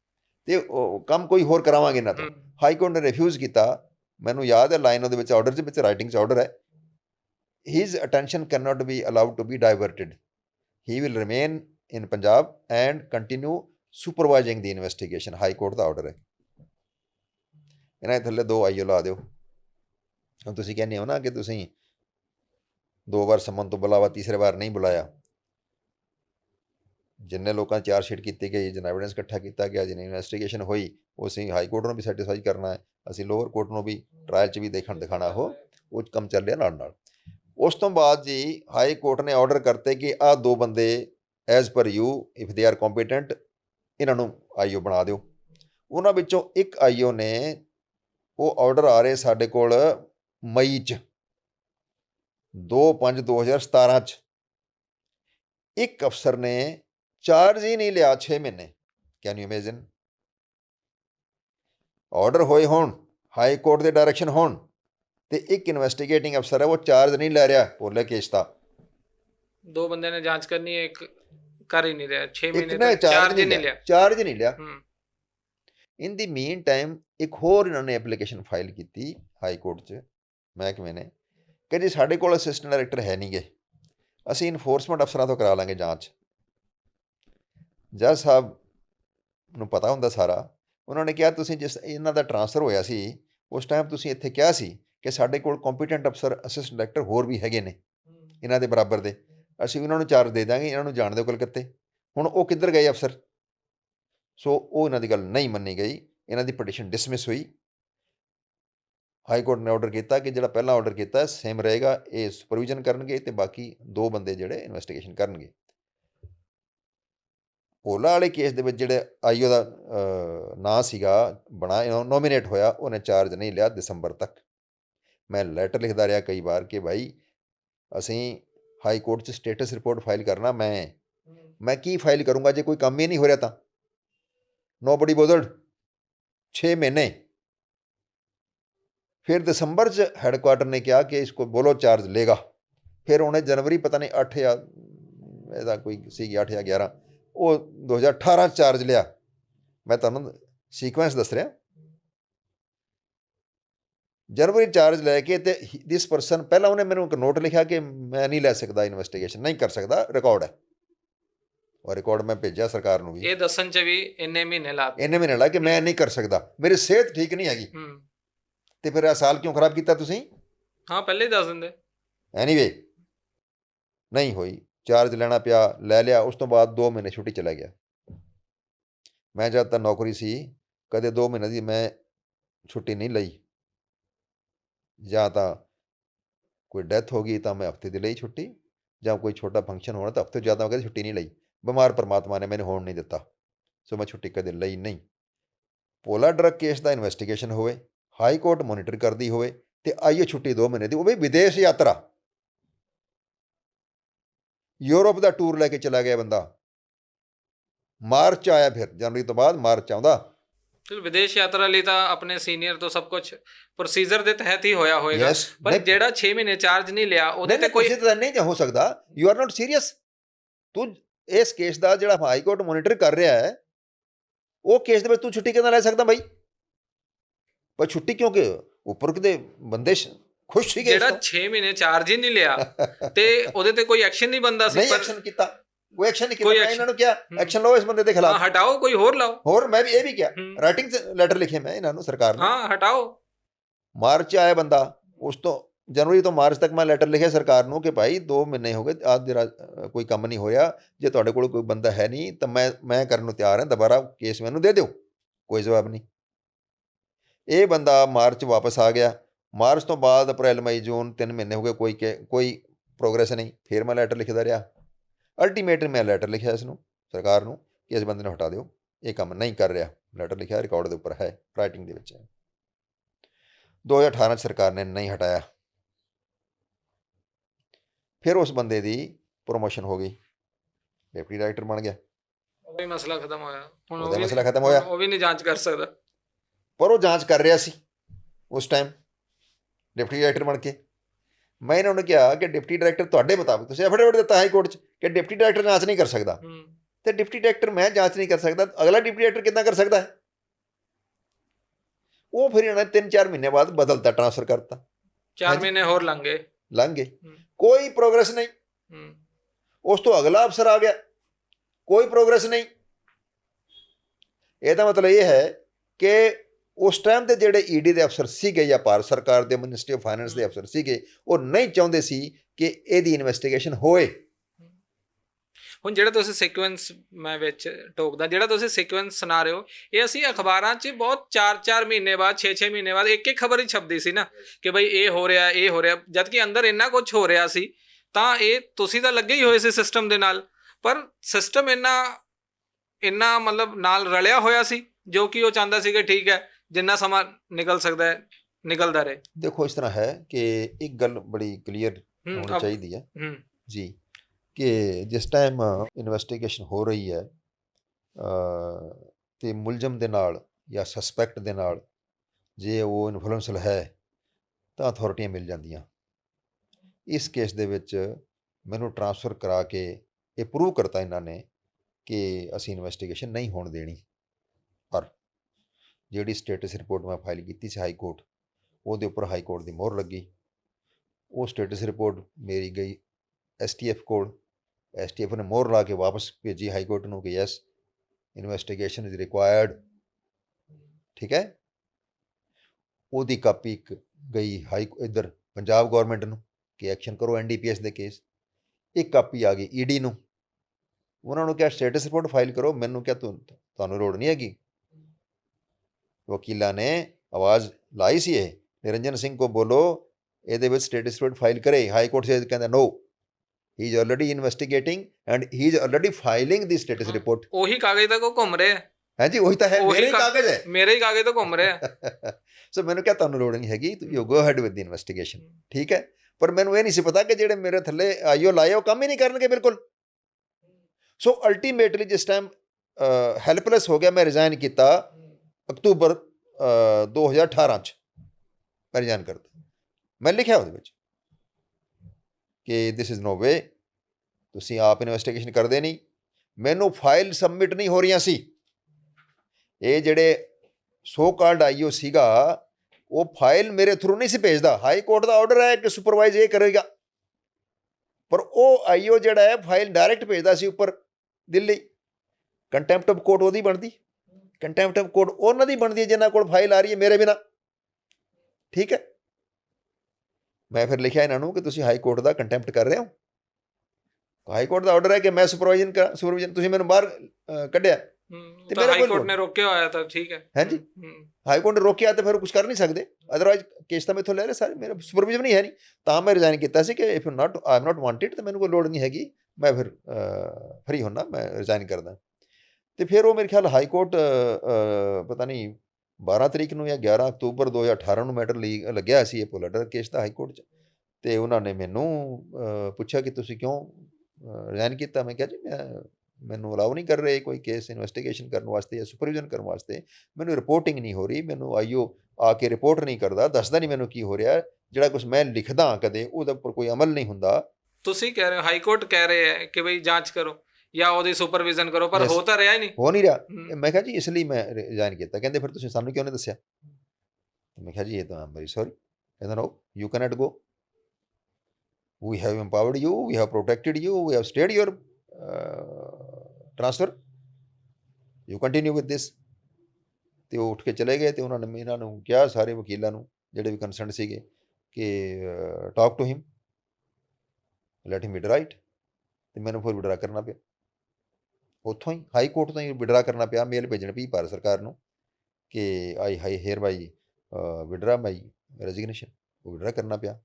ਤੇ ਉਹ ਕੰਮ ਕੋਈ ਹੋਰ ਕਰਾਵਾਂਗੇ ਇਹਨਾਂ ਤੋਂ। ਹਾਈ ਕੋਰਟ ਨੇ ਰਿਫਿਊਜ਼ ਕੀਤਾ। ਮੈਨੂੰ ਯਾਦ ਹੈ ਲਾਈਨ ਉਹਦੇ ਵਿੱਚ ਆਰਡਰ ਦੇ ਵਿੱਚ ਰਾਈਟਿੰਗ ਚ ਆਰਡਰ ਹੈ। His attention can not be allowed to be diverted he will remain in Punjab and continue supervising the investigation High Court the order ਹੈ। ਇਹਨਾਂ ਥੱਲੇ ਦੋ ਆਈਓ ਲਾ ਦਿਓ। ਹੁਣ ਤੁਸੀਂ ਕਹਿੰਦੇ ਹੋ ਨਾ ਕਿ ਤੁਸੀਂ ਦੋ ਵਾਰ ਸੰਮਨ ਤੋਂ ਬੁਲਾਵਾ, ਤੀਸਰੇ ਵਾਰ ਨਹੀਂ ਬੁਲਾਇਆ। ਜਿੰਨੇ ਲੋਕਾਂ ਚਾਰ ਸ਼ੀਟ ਕੀਤੀ ਗਈ, ਜਿੰਨਾ ਐਵੀਡੈਂਸ ਇਕੱਠਾ ਕੀਤਾ ਗਿਆ, ਜਿੰਨੀ ਇਨਵੈਸਟੀਗੇਸ਼ਨ ਹੋਈ, ਉਹ ਅਸੀਂ ਹਾਈ ਕੋਰਟ ਨੂੰ ਵੀ ਸੈਟੀਸਫਾਈ ਕਰਨਾ ਹੈ। ਅਸੀਂ ਲੋਅਰ ਕੋਰਟ ਨੂੰ ਵੀ ਟ੍ਰਾਇਲ 'ਚ ਵੀ ਦੇਖਣ ਦਿਖਾਣਾ ਉਹ ਉਹ 'ਚ ਕੰਮ ਚੱਲ ਰਿਹਾ ਨਾਲ ਨਾਲ। ਉਸ ਤੋਂ ਬਾਅਦ ਜੀ ਹਾਈ ਕੋਰਟ ਨੇ ਆਰਡਰ ਕਰਤੇ ਕਿ ਆਹ ਦੋ ਬੰਦੇ as per you if they are competent ਇਹਨਾਂ ਨੂੰ ਆਈਓ ਬਣਾ ਦਿਓ। ਉਹਨਾਂ ਵਿੱਚੋਂ ਇੱਕ ਆਈਓ ਨੇ, ਉਹ ਆਰਡਰ ਆ ਰਹੇ ਸਾਡੇ ਕੋਲ ਮਈ 'ਚ 2/5/2017 'ਚ। ਇੱਕ ਅਫਸਰ ਨੇ ਚਾਰਜ ਹੀ ਨਹੀਂ ਲਿਆ 6 ਮਹੀਨੇ। ਕੈਨ ਯੂ ਇਮੇਜਿਨ ਆਰਡਰ ਹੋਏ ਹੋਣ ਹਾਈ ਕੋਰਟ ਦੇ ਡਾਇਰੈਕਸ਼ਨ ਹੋਣ ਤੇ ਇੱਕ ਇਨਵੈਸਟੀਗੇਟਿੰਗ ਅਫਸਰ ਹੈ ਉਹ ਚਾਰਜ ਨਹੀਂ ਲੈ ਰਿਹਾ ਪੋਲੇ ਕੇਸ ਦਾ। ਦੋ ਬੰਦੇ ਨੇ ਜਾਂਚ ਕਰਨੀ ਹੈ ਇੱਕ ਕਰ ਹੀ ਨਹੀਂ ਰਿਹਾ 6 ਇੱਕ ਮਹੀਨੇ ਤੱਕ ਚਾਰਜ ਨਹੀਂ ਨਹੀਂ ਲਿਆ ਚਾਰਜ ਨਹੀਂ ਲਿਆ। ਇਨ ਦੀ ਮੀਨ ਟਾਈਮ ਇੱਕ ਹੋਰ ਇਹਨਾਂ ਨੇ ਐਪਲੀਕੇਸ਼ਨ ਫਾਈਲ ਕੀਤੀ ਹਾਈ ਕੋਰਟ 'ਚ ਮਹਿਕਮੇ ਨੇ ਕਿ ਜੀ ਸਾਡੇ ਕੋਲ ਅਸਿਸਟੈਂਟ ਡਾਇਰੈਕਟਰ ਹੈ ਨਹੀਂਗੇ ਅਸੀਂ ਇਨਫੋਰਸਮੈਂਟ ਅਫਸਰਾਂ ਤੋਂ ਕਰਾ ਲਾਂਗੇ ਜਾਂਚ। ਜੱਜ ਸਾਹਿਬ ਨੂੰ ਪਤਾ ਹੁੰਦਾ ਸਾਰਾ ਉਹਨਾਂ ਨੇ ਕਿਹਾ ਤੁਸੀਂ ਜਿਸ ਇਹਨਾਂ ਦਾ ਟਰਾਂਸਫਰ ਹੋਇਆ ਸੀ ਉਸ ਟਾਈਮ ਤੁਸੀਂ ਇੱਥੇ ਕਿਹਾ ਸੀ ਕਿ ਸਾਡੇ ਕੋਲ ਕੰਪੀਟੈਂਟ ਅਫਸਰ ਅਸਿਸਟੈਂਟ ਡਾਇਰੈਕਟਰ ਹੋਰ ਵੀ ਹੈਗੇ ਨੇ ਇਹਨਾਂ ਦੇ ਬਰਾਬਰ ਦੇ। ਅਸੀਂ ਉਹਨਾਂ ਨੂੰ ਚਾਰਜ ਦੇ ਦਾਂਗੇ ਇਹਨਾਂ ਨੂੰ ਜਾਣ ਦਿਓ ਕਲਕੱਤੇ। ਹੁਣ ਉਹ ਕਿੱਧਰ ਗਏ ਅਫਸਰ ਸੋ ਉਹ ਇਹਨਾਂ ਦੀ ਗੱਲ ਨਹੀਂ ਮੰਨੀ ਗਈ। ਇਹਨਾਂ ਦੀ ਪਟੀਸ਼ਨ ਡਿਸਮਿਸ ਹੋਈ। ਹਾਈ ਕੋਰਟ ਨੇ ਆਰਡਰ ਕੀਤਾ ਕਿ ਜਿਹੜਾ ਪਹਿਲਾ ਆਰਡਰ ਕੀਤਾ ਸੇਮ ਰਹੇਗਾ ਇਹ ਸੁਪਰਵਿਜ਼ਨ ਕਰਨਗੇ ਤੇ ਬਾਕੀ ਦੋ ਬੰਦੇ ਜਿਹੜੇ ਇਨਵੈਸਟੀਗੇਸ਼ਨ ਕਰਨਗੇ। ਓਲਾ ਵਾਲੇ ਕੇਸ ਦੇ ਵਿੱਚ ਜਿਹੜੇ ਆਈਓ ਦਾ ਨਾਂ ਸੀਗਾ, ਬਣਾ ਨੋਮੀਨੇਟ ਹੋਇਆ, ਉਹਨੇ ਚਾਰਜ ਨਹੀਂ ਲਿਆ ਦਸੰਬਰ ਤੱਕ। ਮੈਂ ਲੈਟਰ ਲਿਖਦਾ ਰਿਹਾ ਕਈ ਵਾਰ ਕਿ ਭਾਈ ਅਸੀਂ ਹਾਈ ਕੋਰਟ 'ਚ ਸਟੇਟਸ ਰਿਪੋਰਟ ਫਾਈਲ ਕਰਨਾ ਮੈਂ। ਮੈਂ ਕੀ ਫਾਈਲ ਕਰੂੰਗਾ? ਜੇ ਕੋਈ ਕੰਮ ਹੀ ਨਹੀਂ ਹੋ ਰਿਹਾ ਤਾਂ। ਨੋਬਡੀ ਬੋਦਰਡ 6 ਮਹੀਨੇ। ਫਿਰ ਦਸੰਬਰ 'ਚ ਹੈੱਡਕੁਆਟਰ ਨੇ ਕਿਹਾ ਕਿ ਇਸ ਕੋ ਬੋਲੋ ਚਾਰਜ ਲੇਗਾ ਫਿਰ ਉਹਨੇ ਜਨਵਰੀ, ਪਤਾ ਨਹੀਂ 8 ਜਾਂ, ਇਹਦਾ ਕੋਈ ਸੀ 8 ਜਾਂ 11 ਉਹ 2018 'ਚ ਚਾਰਜ ਲਿਆ। ਮੈਂ ਤੁਹਾਨੂੰ ਸੀਕੁਐਂਸ ਦੱਸ ਰਿਹਾ। ਜਨਵਰੀ ਚਾਰਜ ਲੈ ਕੇ ਤੇ ਦਿਸ ਪਰਸਨ ਪਹਿਲਾਂ ਉਹਨੇ ਮੈਨੂੰ ਇੱਕ ਨੋਟ ਲਿਖਿਆ ਕਿ ਮੈਂ ਨਹੀਂ ਲੈ ਸਕਦਾ ਇਨਵੈਸਟੀਗੇਸ਼ਨ ਨਹੀਂ ਕਰ ਸਕਦਾ ਰਿਕਾਰਡ ਹੈ। ਉਹ ਰਿਕਾਰਡ ਮੈਂ ਭੇਜਿਆ ਸਰਕਾਰ ਨੂੰ ਵੀ। ਇਹ ਦੱਸਣ ਚ ਵੀ ਇੰਨੇ ਮਹੀਨੇ ਲਾਤੇ ਇਹਨੇ ਮੈਨੂੰ ਲਾ ਕਿ ਮੈਂ ਨਹੀਂ ਕਰ ਸਕਦਾ। ਮੇਰੀ ਸਿਹਤ ਠੀਕ ਨਹੀਂ ਹੈਗੀ। ਤੇ ਫਿਰ ਇਹ ਸਾਲ ਕਿਉਂ ਖਰਾਬ ਕੀਤਾ ਤੁਸੀਂ? ਹਾਂ ਪਹਿਲੇ ਹੀ ਦੱਸ ਦਿੰਦੇ। ਐਨੀਵੇ ਨਹੀਂ ਹੋਈ। ਚਾਰਜ ਲੈਣਾ ਪਿਆ, ਲੈ ਲਿਆ, ਉਸ ਤੋਂ ਬਾਅਦ 2 ਮਹੀਨੇ ਛੁੱਟੀ ਚਲਾ ਗਿਆ। ਮੈਂ ਜਦ ਤੱਕ ਨੌਕਰੀ ਸੀ, ਕਦੇ 2 ਮਹੀਨੇ ਦੀ ਮੈਂ ਛੁੱਟੀ ਨਹੀਂ ਲਈ। ਜਾਂ ਤਾਂ ਕੋਈ ਡੈਥ ਹੋ ਗਈ ਤਾਂ ਮੈਂ ਹਫ਼ਤੇ ਦੀ ਲਈ ਛੁੱਟੀ, ਜਾਂ ਕੋਈ ਛੋਟਾ ਫੰਕਸ਼ਨ ਹੋਣਾ ਤਾਂ ਹਫ਼ਤੇ ਜ਼ਿਆਦਾ ਹੋ ਗਿਆ ਛੁੱਟੀ ਨਹੀਂ ਲਈ। ਬਿਮਾਰ ਪਰਮਾਤਮਾ ਨੇ ਮੈਨੂੰ ਹੋਣ ਨਹੀਂ ਦਿੱਤਾ, ਸੋ ਮੈਂ ਛੁੱਟੀ ਕਦੇ ਲਈ ਨਹੀਂ। ਪੋਲਾ ਡਰਗ ਕੇਸ ਦਾ ਇਨਵੈਸਟੀਗੇਸ਼ਨ ਹੋਵੇ ਹਾਈ ਕੋਰਟ ਮੋਨੀਟਰ ਕਰਦੀ ਹੋਵੇ, ਤੇ ਆਈਏ ਛੁੱਟੀ 2 ਮਹੀਨੇ ਦੀ, ਉਹ ਵੀ ਵਿਦੇਸ਼ ਯਾਤਰਾ। ਯੂਰਪ ਦਾ ਟੂਰ ਲੈ ਕੇ ਚਲਾ ਗਿਆ ਬੰਦਾ। ਮਾਰਚ ਆਇਆ ਫਿਰ ਜਨਵਰੀ ਤੋਂ ਬਾਅਦ ਮਾਰਚ ਆਉਂਦਾ। ਫਿਰ ਵਿਦੇਸ਼ ਯਾਤਰਾ ਲਈ ਤਾਂ ਆਪਣੇ ਸੀਨੀਅਰ ਤੋਂ ਸਭ ਕੁਝ ਪ੍ਰੋਸੀਜਰ ਦੇ ਤਹਿਤ ਹੀ ਹੋਇਆ ਹੋਏਗਾ। ਯੈਸ ਪਰ ਜਿਹੜਾ 6 ਮਹੀਨੇ ਚਾਰਜ ਨਹੀਂ ਲਿਆ ਉਹਦੇ ਤੇ ਕੋਈ ਤਾਂ ਨਹੀਂ ਹੋ ਸਕਦਾ। ਯੂ ਆਰ ਨਾਟ ਸੀਰੀਅਸ ਤੂੰ ਇਸ ਕੇਸ ਦਾ ਜਿਹੜਾ ਹਾਈ ਕੋਰਟ ਮੋਨੀਟਰ ਕਰ ਰਿਹਾ ਹੈ ਉਹ ਕੇਸ ਦੇ ਵਿੱਚ ਤੂੰ ਛੁੱਟੀ ਕਿਦਾਂ ਲੈ ਸਕਦਾ ਬਾਈ? ਪਰ ਛੁੱਟੀ ਕਿਉਂ ਕਿ ਉੱਪਰ ਕਿਤੇ ਬੰਦੇ ਸ਼- ਖੁਸ਼ ਸੀਗੇ ਜਿਹੜਾ ਤੋਂ। 6 ਮਹੀਨੇ ਚਾਰਜ ਹੀ ਨਹੀਂ ਲਿਆ ਤੇ ਉਹਦੇ ਤੇ ਕੋਈ ਐਕਸ਼ਨ ਨਹੀਂ ਬੰਦਾ ਸੀ ਪਰ ਐਕਸ਼ਨ ਕੀਤਾ। ਕੋਈ ਐਕਸ਼ਨ ਨਹੀਂ ਕੀਤਾ। ਇਹਨਾਂ ਨੂੰ ਕਿਹਾ ਹੂੰ। ਐਕਸ਼ਨ ਲਓ ਇਸ ਬੰਦੇ ਦੇ ਹਾਂ, ਖਿਲਾਫ ਹਟਾਓ ਕੋਈ ਹੋਰ ਲਾਓ। ਹੋਰ ਮੈਂ ਵੀ ਇਹ ਵੀ ਕਿਹਾ ਹੂੰ। ਰਾਈਟਿੰਗ ਲੈਟਰ ਲਿਖੇ ਮੈਂ ਇਹਨਾਂ ਨੂੰ ਸਰਕਾਰ ਨੂੰ। ਹਾਂ ਹਟਾਓ। ਮਾਰਚ ਆਇਆ ਬੰਦਾ ਉਸ ਤੋਂ ਜਨਵਰੀ ਤੋਂ ਮਾਰਚ ਤੱਕ ਮੈਂ ਲੈਟਰ ਲਿਖਿਆ ਸਰਕਾਰ ਨੂੰ ਕਿ ਭਾਈ 2 ਮਹੀਨੇ ਹੋ ਗਏ ਆਜ ਦੇ ਕੋਈ ਕੰਮ ਨਹੀਂ ਹੋਇਆ ਜੇ ਤੁਹਾਡੇ ਕੋਲ ਕੋਈ ਬੰਦਾ ਹੈ ਨਹੀਂ ਤਾਂ ਮੈਂ ਮੈਂ ਕਰਨ ਨੂੰ ਤਿਆਰ ਹਾਂ ਦੁਬਾਰਾ ਕੇਸ ਮੈਨੂੰ ਦੇ ਦਿਓ। ਕੋਈ ਜਵਾਬ ਨਹੀਂ। ਇਹ ਬੰਦਾ ਮਾਰਚ ਵਾਪਸ ਆ ਗਿਆ। ਮਾਰਚ ਤੋਂ ਬਾਅਦ ਅਪ੍ਰੈਲ ਮਈ ਜੂਨ 3 ਮਹੀਨੇ ਹੋ ਗਏ ਕੋਈ ਕੋਈ ਪ੍ਰੋਗਰੈਸ ਨਹੀਂ ਫਿਰ ਮੈਂ ਲੈਟਰ ਲਿਖਦਾ ਰਿਹਾ। ਅਲਟੀਮੇਟਲੀ ਮੈਂ ਲੈਟਰ ਲਿਖਿਆ ਇਸ ਨੂੰ ਸਰਕਾਰ ਨੂੰ ਕਿ ਇਸ ਬੰਦੇ ਨੂੰ ਹਟਾ ਦਿਓ ਇਹ ਕੰਮ ਨਹੀਂ ਕਰ ਰਿਹਾ। ਲੈਟਰ ਲਿਖਿਆ ਰਿਕਾਰਡ ਦੇ ਉੱਪਰ ਹੈ ਰਾਈਟਿੰਗ ਦੇ ਵਿੱਚ ਹੈ। 2018 ਚ ਸਰਕਾਰ ਨੇ ਨਹੀਂ ਹਟਾਇਆ। ਫਿਰ ਉਸ ਬੰਦੇ ਦੀ ਪ੍ਰੋਮੋਸ਼ਨ ਹੋ ਗਈ। ਡਿਪਟੀ ਡਾਇਰੈਕਟਰ ਬਣ ਗਿਆ। ਉਹ ਵੀ ਮਸਲਾ ਖਤਮ ਹੋਇਆ। ਹੁਣ ਉਹ ਵੀ ਮਸਲਾ ਖਤਮ ਹੋਇਆ। ਉਹ ਵੀ ਨਹੀਂ ਜਾਂਚ ਕਰ ਸਕਦਾ। ਪਰ ਉਹ ਜਾਂਚ ਕਰ ਰਿਹਾ ਸੀ ਉਸ ਟਾਈਮ ਡਿਪਟੀ ਡਾਇਰੈਕਟਰ ਬਣ ਕੇ। ਮੈਂ ਇਹਨਾਂ ਨੂੰ ਕਿਹਾ ਕਿ ਡਿਪਟੀ ਡਾਇਰੈਕਟਰ ਤੁਹਾਡੇ ਮੁਤਾਬਕ ਤੁਸੀਂ ਐਫੀਡੇਵਿਟ ਦਿੱਤਾ ਹਾਈ ਕੋਰਟ 'ਚ ਕਿ ਡਿਪਟੀ ਡਾਇਰੈਕਟਰ ਜਾਂਚ ਨਹੀਂ ਕਰ ਸਕਦਾ। ਤੇ ਡਿਪਟੀ ਡਾਇਰੈਕਟਰ ਮੈਂ ਜਾਂਚ ਨਹੀਂ ਕਰ ਸਕਦਾ ਅਗਲਾ ਡਿਪਟੀ ਡਾਇਰੈਕਟਰ ਕਿੱਦਾਂ ਕਰ ਸਕਦਾ? ਹੈ ਉਹ ਫਿਰ ਇਹਨਾਂ ਨੇ 3-4 ਮਹੀਨੇ ਬਾਅਦ ਬਦਲਤਾ ਟ੍ਰਾਂਸਫਰ ਕਰਤਾ। 4 ਹਾਂਜੀ। ਮਹੀਨੇ ਹੋਰ ਲੰਘ ਗਏ। ਲੰਘ। ਕੋਈ ਪ੍ਰੋਗਰੈਸ ਨਹੀਂ। ਉਸ ਤੋਂ ਅਗਲਾ ਅਫਸਰ ਆ ਗਿਆ। ਕੋਈ ਪ੍ਰੋਗਰੈਸ ਨਹੀਂ। ਇਹਦਾ ਮਤਲਬ ਇਹ ਹੈ ਕਿ ਉਸ ਟਾਈਮ ਦੇ ਜਿਹੜੇ ਈਡੀ ਦੇ ਅਫਸਰ ਸੀਗੇ ਜਾਂ ਭਾਰਤ ਸਰਕਾਰ ਦੇ ਮਿਨਿਸਟਰੀ ਆਫ ਫਾਈਨੈਂਸ ਦੇ ਅਫਸਰ ਸੀਗੇ ਉਹ ਨਹੀਂ ਚਾਹੁੰਦੇ ਸੀ ਕਿ ਇਹਦੀ ਇਨਵੈਸਟੀਗੇਸ਼ਨ ਹੋਏ। ਹੁਣ ਜਿਹੜਾ ਤੁਸੀਂ ਸੀਕੁਐਂਸ ਮੈਂ ਵਿੱਚ ਟੋਕਦਾ ਜਿਹੜਾ ਤੁਸੀਂ ਸੀਕੁਐਂਸ ਸੁਣਾ ਰਹੇ ਹੋ ਇਹ ਅਸੀਂ ਅਖਬਾਰਾਂ 'ਚ ਬਹੁਤ 4-4 ਮਹੀਨੇ ਬਾਅਦ 6-6 ਮਹੀਨੇ ਬਾਅਦ ਇੱਕ ਇੱਕ ਖਬਰ ਹੀ ਛਪਦੀ ਸੀ ਨਾ ਕਿ ਬਈ ਇਹ ਹੋ ਰਿਹਾ ਇਹ ਹੋ ਰਿਹਾ ਜਦ ਕਿ ਅੰਦਰ ਇੰਨਾ ਕੁਝ ਹੋ ਰਿਹਾ ਸੀ ਤਾਂ ਇਹ ਤੁਸੀਂ ਤਾਂ ਲੱਗੇ ਹੀ ਹੋਏ ਸੀ ਸਿਸਟਮ ਦੇ ਨਾਲ ਪਰ ਸਿਸਟਮ ਇੰਨਾ ਇੰਨਾ ਮਤਲਬ ਨਾਲ ਰਲਿਆ ਹੋਇਆ ਸੀ ਜੋ ਕਿ ਉਹ ਚਾਹੁੰਦਾ ਸੀ ਕਿ ਠੀਕ ਹੈ ਜਿੰਨਾ ਸਮਾਂ ਨਿਕਲ ਸਕਦਾ ਹੈ ਨਿਕਲਦਾ ਰਹੇ। ਦੇਖੋ ਇਸ ਤਰ੍ਹਾਂ ਹੈ ਕਿ ਇੱਕ ਗੱਲ ਬੜੀ ਕਲੀਅਰ ਹੂੰ ਹੋਣੀ ਅਬ- ਚਾਹੀਦੀ ਹੈ। ਹੂੰ। ਜੀ ਕਿ ਜਿਸ ਟਾਈਮ ਇਨਵੈਸਟੀਗੇਸ਼ਨ ਹੋ ਰਹੀ ਹੈ ਅ, ਤੇ ਮੁਲਜ਼ਮ ਦੇ ਨਾਲ ਜਾਂ ਸਸਪੈਕਟ ਦੇ ਨਾਲ ਜੇ ਉਹ ਇਨਫਲੂਐਂਸਲ ਹੈ ਤਾਂ ਅਥਾਰਟੀਆਂ ਮਿਲ ਜਾਂਦੀਆਂ। ਇਸ ਕੇਸ ਦੇ ਵਿੱਚ ਮੈਨੂੰ ਟਰਾਂਸਫਰ ਕਰਾ ਕੇ ਇਹ ਪ੍ਰੂਵ ਕਰਤਾ ਇਹਨਾਂ ਨੇ ਕਿ ਅਸੀਂ ਇਨਵੈਸਟੀਗੇਸ਼ਨ ਨਹੀਂ ਹੋਣ ਦੇਣੀ। ਪਰ ਜਿਹੜੀ ਸਟੇਟਸ ਰਿਪੋਰਟ ਮੈਂ ਫਾਈਲ ਕੀਤੀ ਸੀ ਹਾਈ ਕੋਰਟ ਉਹਦੇ ਉੱਪਰ ਹਾਈ ਕੋਰਟ ਦੀ ਮੋਹਰ ਲੱਗੀ। ਉਹ ਸਟੇਟਸ ਰਿਪੋਰਟ ਮੇਰੀ ਗਈ ਐਸਟੀਐਫ ਕੋਲ। ਐਸਟੀਐਫ ਨੇ ਮੋਹਰ ਲਾ ਕੇ ਵਾਪਸ ਭੇਜੀ ਹਾਈ ਕੋਰਟ ਨੂੰ ਕਿ ਯੈਸ ਇਨਵੈਸਟੀਗੇਸ਼ਨ ਇਜ਼ ਰਿਕੁਆਇਰਡ ਠੀਕ ਹੈ? ਉਹਦੀ ਕਾਪੀ ਇੱਕ ਗਈ ਹਾਈ ਇੱਧਰ ਪੰਜਾਬ ਗਵਰਨਮੈਂਟ ਨੂੰ ਕਿ ਐਕਸ਼ਨ ਕਰੋ ਐਨਡੀਪੀਐਸ ਦੇ ਕੇਸ ਇੱਕ ਕਾਪੀ ਆ ਗਈ ਈਡੀ ਨੂੰ। ਉਹਨਾਂ ਨੂੰ ਕਿਹਾ ਸਟੇਟਸ ਰਿਪੋਰਟ ਫਾਈਲ ਕਰੋ। ਮੈਨੂੰ ਕਿਹਾ ਤੁ- ਤੁਹਾਨੂੰ ਲੋੜ ਨਹੀਂ ਹੈਗੀ। ਵਕੀਲਾਂ ਨੇ ਆਵਾਜ਼ ਲਾਈ ਸੀ ਇਹ ਨਿਰੰਜਨ ਸਿੰਘ ਕੋ ਬੋਲੋ ਇਹਦੇ ਵਿੱਚ ਸਟੇਟਸ ਰਿਪੋਰਟ ਫਾਈਲ ਕਰੇ ਹਾਈ ਕੋਰਟ ਸੇ ਕਹਿੰਦਾ no he is already investigating and he is already filing the status ਹਾਂ। ਰਿਪੋਰਟ ਉਹੀ ਕਾਗਜ਼ ਤੱਕ ਉਹ ਘੁੰਮ ਰਿਹਾ ਹਾਂਜੀ ਉਹੀ ਤਾਂ ਹੈ ਮੇਰੇ ਹੀ ਕਾ- ਕਾਗਜ਼ ਹੈ ਮੇਰੇ ਹੀ ਕਾਗਜ਼ ਤੋਂ ਘੁੰਮ ਰਿਹਾ ਸੋ ਮੈਨੂੰ ਕਿਹਾ ਤੁਹਾਨੂੰ ਲੋੜ ਨਹੀਂ ਹੈਗੀ you go ahead with the investigation ਠੀਕ ਹੈ ਪਰ ਮੈਨੂੰ ਇਹ ਨਹੀਂ ਸੀ ਪਤਾ ਕਿ ਜਿਹੜੇ ਮੇਰੇ ਥੱਲੇ ਆਈਓ ਲਾਏ ਉਹ ਕੰਮ ਹੀ ਨਹੀਂ ਕਰਨਗੇ ਬਿਲਕੁਲ ਸੋ ਅਲਟੀਮੇਟਲੀ ਜਿਸ ਟਾਈਮ ਹੈਲਪਲੈਸ ਹੋ ਗਿਆ ਮੈਂ ਰਿਜ਼ਾਈਨ ਕੀਤਾ ਅਕਤੂਬਰ ਅ, 2018 ਚ ਮੈਂ ਰਿਜ਼ਾਈਨ ਕਰਤਾ। ਮੈਂ ਲਿਖਿਆ ਉਹਦੇ ਵਿੱਚ ਕਿ ਦਿਸ ਇਜ਼ ਨੋ ਵੇ ਤੁਸੀਂ ਆਪ ਇਨਵੈਸਟੀਗੇਸ਼ਨ ਕਰਦੇ ਨਹੀਂ ਮੈਨੂੰ ਫਾਈਲ ਸਬਮਿਟ ਨਹੀਂ ਹੋ ਰਹੀਆਂ ਸੀ। ਇਹ ਜਿਹੜੇ ਸੋ ਕਾਲਡ ਆਈਓ ਸੀਗਾ ਉਹ ਫਾਈਲ ਮੇਰੇ ਥਰੂ ਨਹੀਂ ਸੀ ਭੇਜਦਾ। ਹਾਈ ਕੋਰਟ ਦਾ ਆਰਡਰ ਹੈ ਕਿ ਸੁਪਰਵਾਈਜ਼ ਇਹ ਕਰੇਗਾ। ਪਰ ਉਹ ਆਈਓ ਜਿਹੜਾ ਹੈ ਫਾਈਲ ਡਾਇਰੈਕਟ ਭੇਜਦਾ ਸੀ ਉੱਪਰ ਦਿੱਲੀ। ਕੰਟੈਂਪਟ ਆਫ ਕੋਰਟ ਉਹਦੀ ਬਣਦੀ। ਕੰਟੈਂਪਟ ਆਫ ਕੋਰਟ ਉਹਨਾਂ ਦੀ ਬਣਦੀ ਹੈ ਜਿਨ੍ਹਾਂ ਕੋਲ ਫਾਈਲ ਆ ਰਹੀ ਹੈ ਮੇਰੇ ਬਿਨਾ। ਠੀਕ ਹੈ? ਮੈਂ ਫਿਰ ਲਿਖਿਆ ਇਹਨਾਂ ਨੂੰ ਕਿ ਤੁਸੀਂ ਹਾਈ ਕੋਰਟ ਦਾ ਕੰਟੈਂਪਟ ਕਰ ਰਹੇ ਹੋ। ਹਾਈ ਕੋਰਟ ਦਾ ਆਰਡਰ ਹੈ ਕਿ ਮੈਂ ਸੁਪਰਵਾਈਜ਼ਨ ਕਰ ਸੁਪਰਵਾਈਜ਼ਨ ਤੁਸੀਂ ਮੈਨੂੰ ਬਾਹਰ ਕੱਢਿਆ। ਤੇ ਮੇਰਾ ਹਾਈ ਕੋਰਟ ਨੇ ਰੋਕਿਆ ਹੋਇਆ ਤਾਂ ਠੀਕ ਹੈ। ਹਾਂਜੀ। ਹਾਈ ਕੋਰਟ ਨੇ ਰੋਕਿਆ ਤੇ ਫਿਰ ਕੁਝ ਕਰ ਨਹੀਂ ਸਕਦੇ। ਅਦਰਵਾਈਜ਼ ਕੇਸ ਤਾਂ ਮੈਥੋਂ ਲੈ ਲੈ ਸਾਰੇ। ਮੇਰਾ ਸੁਪਰਵਿਜ਼ਨ ਨਹੀਂ ਹੈ ਨਹੀਂ। ਤਾਂ ਮੈਂ ਰਿਜ਼ਾਈਨ ਕੀਤਾ ਸੀ ਕਿ if not I am not wanted ਤਾਂ ਮੈਨੂੰ ਕੋਈ ਲੋੜ ਨਹੀਂ ਹੈਗੀ। ਮੈਂ ਫਿਰ ਫਰੀ ਹੁੰਨਾ ਮੈਂ ਰਿਜ਼ਾਈਨ ਕਰਦਾ। ਤੇ ਫਿਰ ਉਹ ਮੇਰੇ ਖਿਆਲ ਹਾਈ ਕੋਰਟ ਪਤਾ ਨਹੀਂ 12 ਤਰੀਕ ਨੂੰ ਜਾਂ 11 ਅਕਤੂਬਰ 2018 ਨੂੰ ਮੈਟਰ ਲੀ ਲੱਗਿਆ ਸੀ ਇਹ ਪੋਲਟਰ ਕੇਸ ਦਾ ਹਾਈ ਕੋਰਟ 'ਚ। ਤੇ ਉਹਨਾਂ ਨੇ ਮੈਨੂੰ ਪੁੱਛਿਆ ਕਿ ਤੁਸੀਂ ਕਿਉਂ ਰਿਜ਼ਾਈਨ ਕੀਤਾ? ਮੈਂ ਕਿਹਾ ਜੀ ਮੈਂ, ਮੈਨੂੰ ਅਲਾਉ ਨਹੀਂ ਕਰ ਰਹੇ ਕੋਈ ਕੇਸ ਇਨਵੈਸਟੀਗੇਸ਼ਨ ਕਰਨ ਵਾਸਤੇ ਜਾਂ ਸੁਪਰਵਿਜ਼ਨ ਕਰਨ ਵਾਸਤੇ। ਮੈਨੂੰ ਰਿਪੋਰਟਿੰਗ ਨਹੀਂ ਹੋ ਰਹੀ, ਮੈਨੂੰ ਆਈਓ ਆ ਕੇ ਰਿਪੋਰਟ ਨਹੀਂ ਕਰਦਾ, ਦੱਸਦਾ ਨਹੀਂ ਮੈਨੂੰ ਕੀ ਹੋ ਰਿਹਾ, ਜਿਹੜਾ ਕੁਝ ਮੈਂ ਲਿਖਦਾ ਕਦੇ, ਉਹਦੇ ਉੱਪਰ ਕੋਈ ਅਮਲ ਨਹੀਂ ਹੁੰਦਾ। ਤੁਸੀਂ ਕਹਿ ਰਹੇ ਹੋ, ਹਾਈ ਕੋਰਟ ਕਹਿ ਰਹੇ ਹੈ ਕਿ ਭਈ ਜਾਂਚ ਕਰੋ। ਜਾਂ ਉਹਦੀ ਸੁਪਰਵਿਜ਼ਨ ਕਰੋ ਪਰ Yes. ਹੋ ਤਾਂ ਰਿਹਾ ਹੀ ਨਹੀਂ। ਹੋ ਨਹੀਂ ਰਿਹਾ। ਮੈਂ ਕਿਹਾ ਜੀ ਇਸ ਲਈ ਮੈਂ ਰਿਜ਼ਾਈਨ ਕੀਤਾ। ਕਹਿੰਦੇ ਫਿਰ ਤੁਸੀਂ ਸਾਨੂੰ ਕਿਉਂ ਨਹੀਂ ਦੱਸਿਆ? ਮੈਂ ਕਿਹਾ ਜੀ ਇਹ ਤਾਂ ਵੈਰੀ ਸੌਰੀ ਕਹਿੰਦਾ no you can't go have empowered you we have protected you we have stayed your uh, transfer. You continue with this. ਤੇ ਉਹ ਉੱਠ ਕੇ ਚਲੇ ਗਏ ਤੇ ਉਹਨਾਂ ਨੇ ਇਹਨਾਂ ਨੂੰ ਕਿਹਾ ਸਾਰੇ ਵਕੀਲਾਂ ਨੂੰ ਜਿਹੜੇ ਵੀ ਕੰਸਰਨ ਸੀਗੇ ਕਿ talk to him let him ਵਿਡਰਾਈਟ ਤੇ ਮੈਨੂੰ ਫਿਰ ਵਿਡਰਾ ਕਰਨਾ ਪਿਆ। ਉੱਥੋਂ ਹੀ ਹਾਈ ਕੋਰਟ ਤੋਂ ਹੀ ਵਿਡਰਾ ਕਰਨਾ ਪਿਆ ਮੇਲ ਭੇਜਣ ਪਈ ਭਾਰਤ ਸਰਕਾਰ ਨੂੰ ਕਿ I high hereby withdraw my resignation ਉਹ ਵਿਡਰਾ ਕਰਨਾ ਪਿਆ।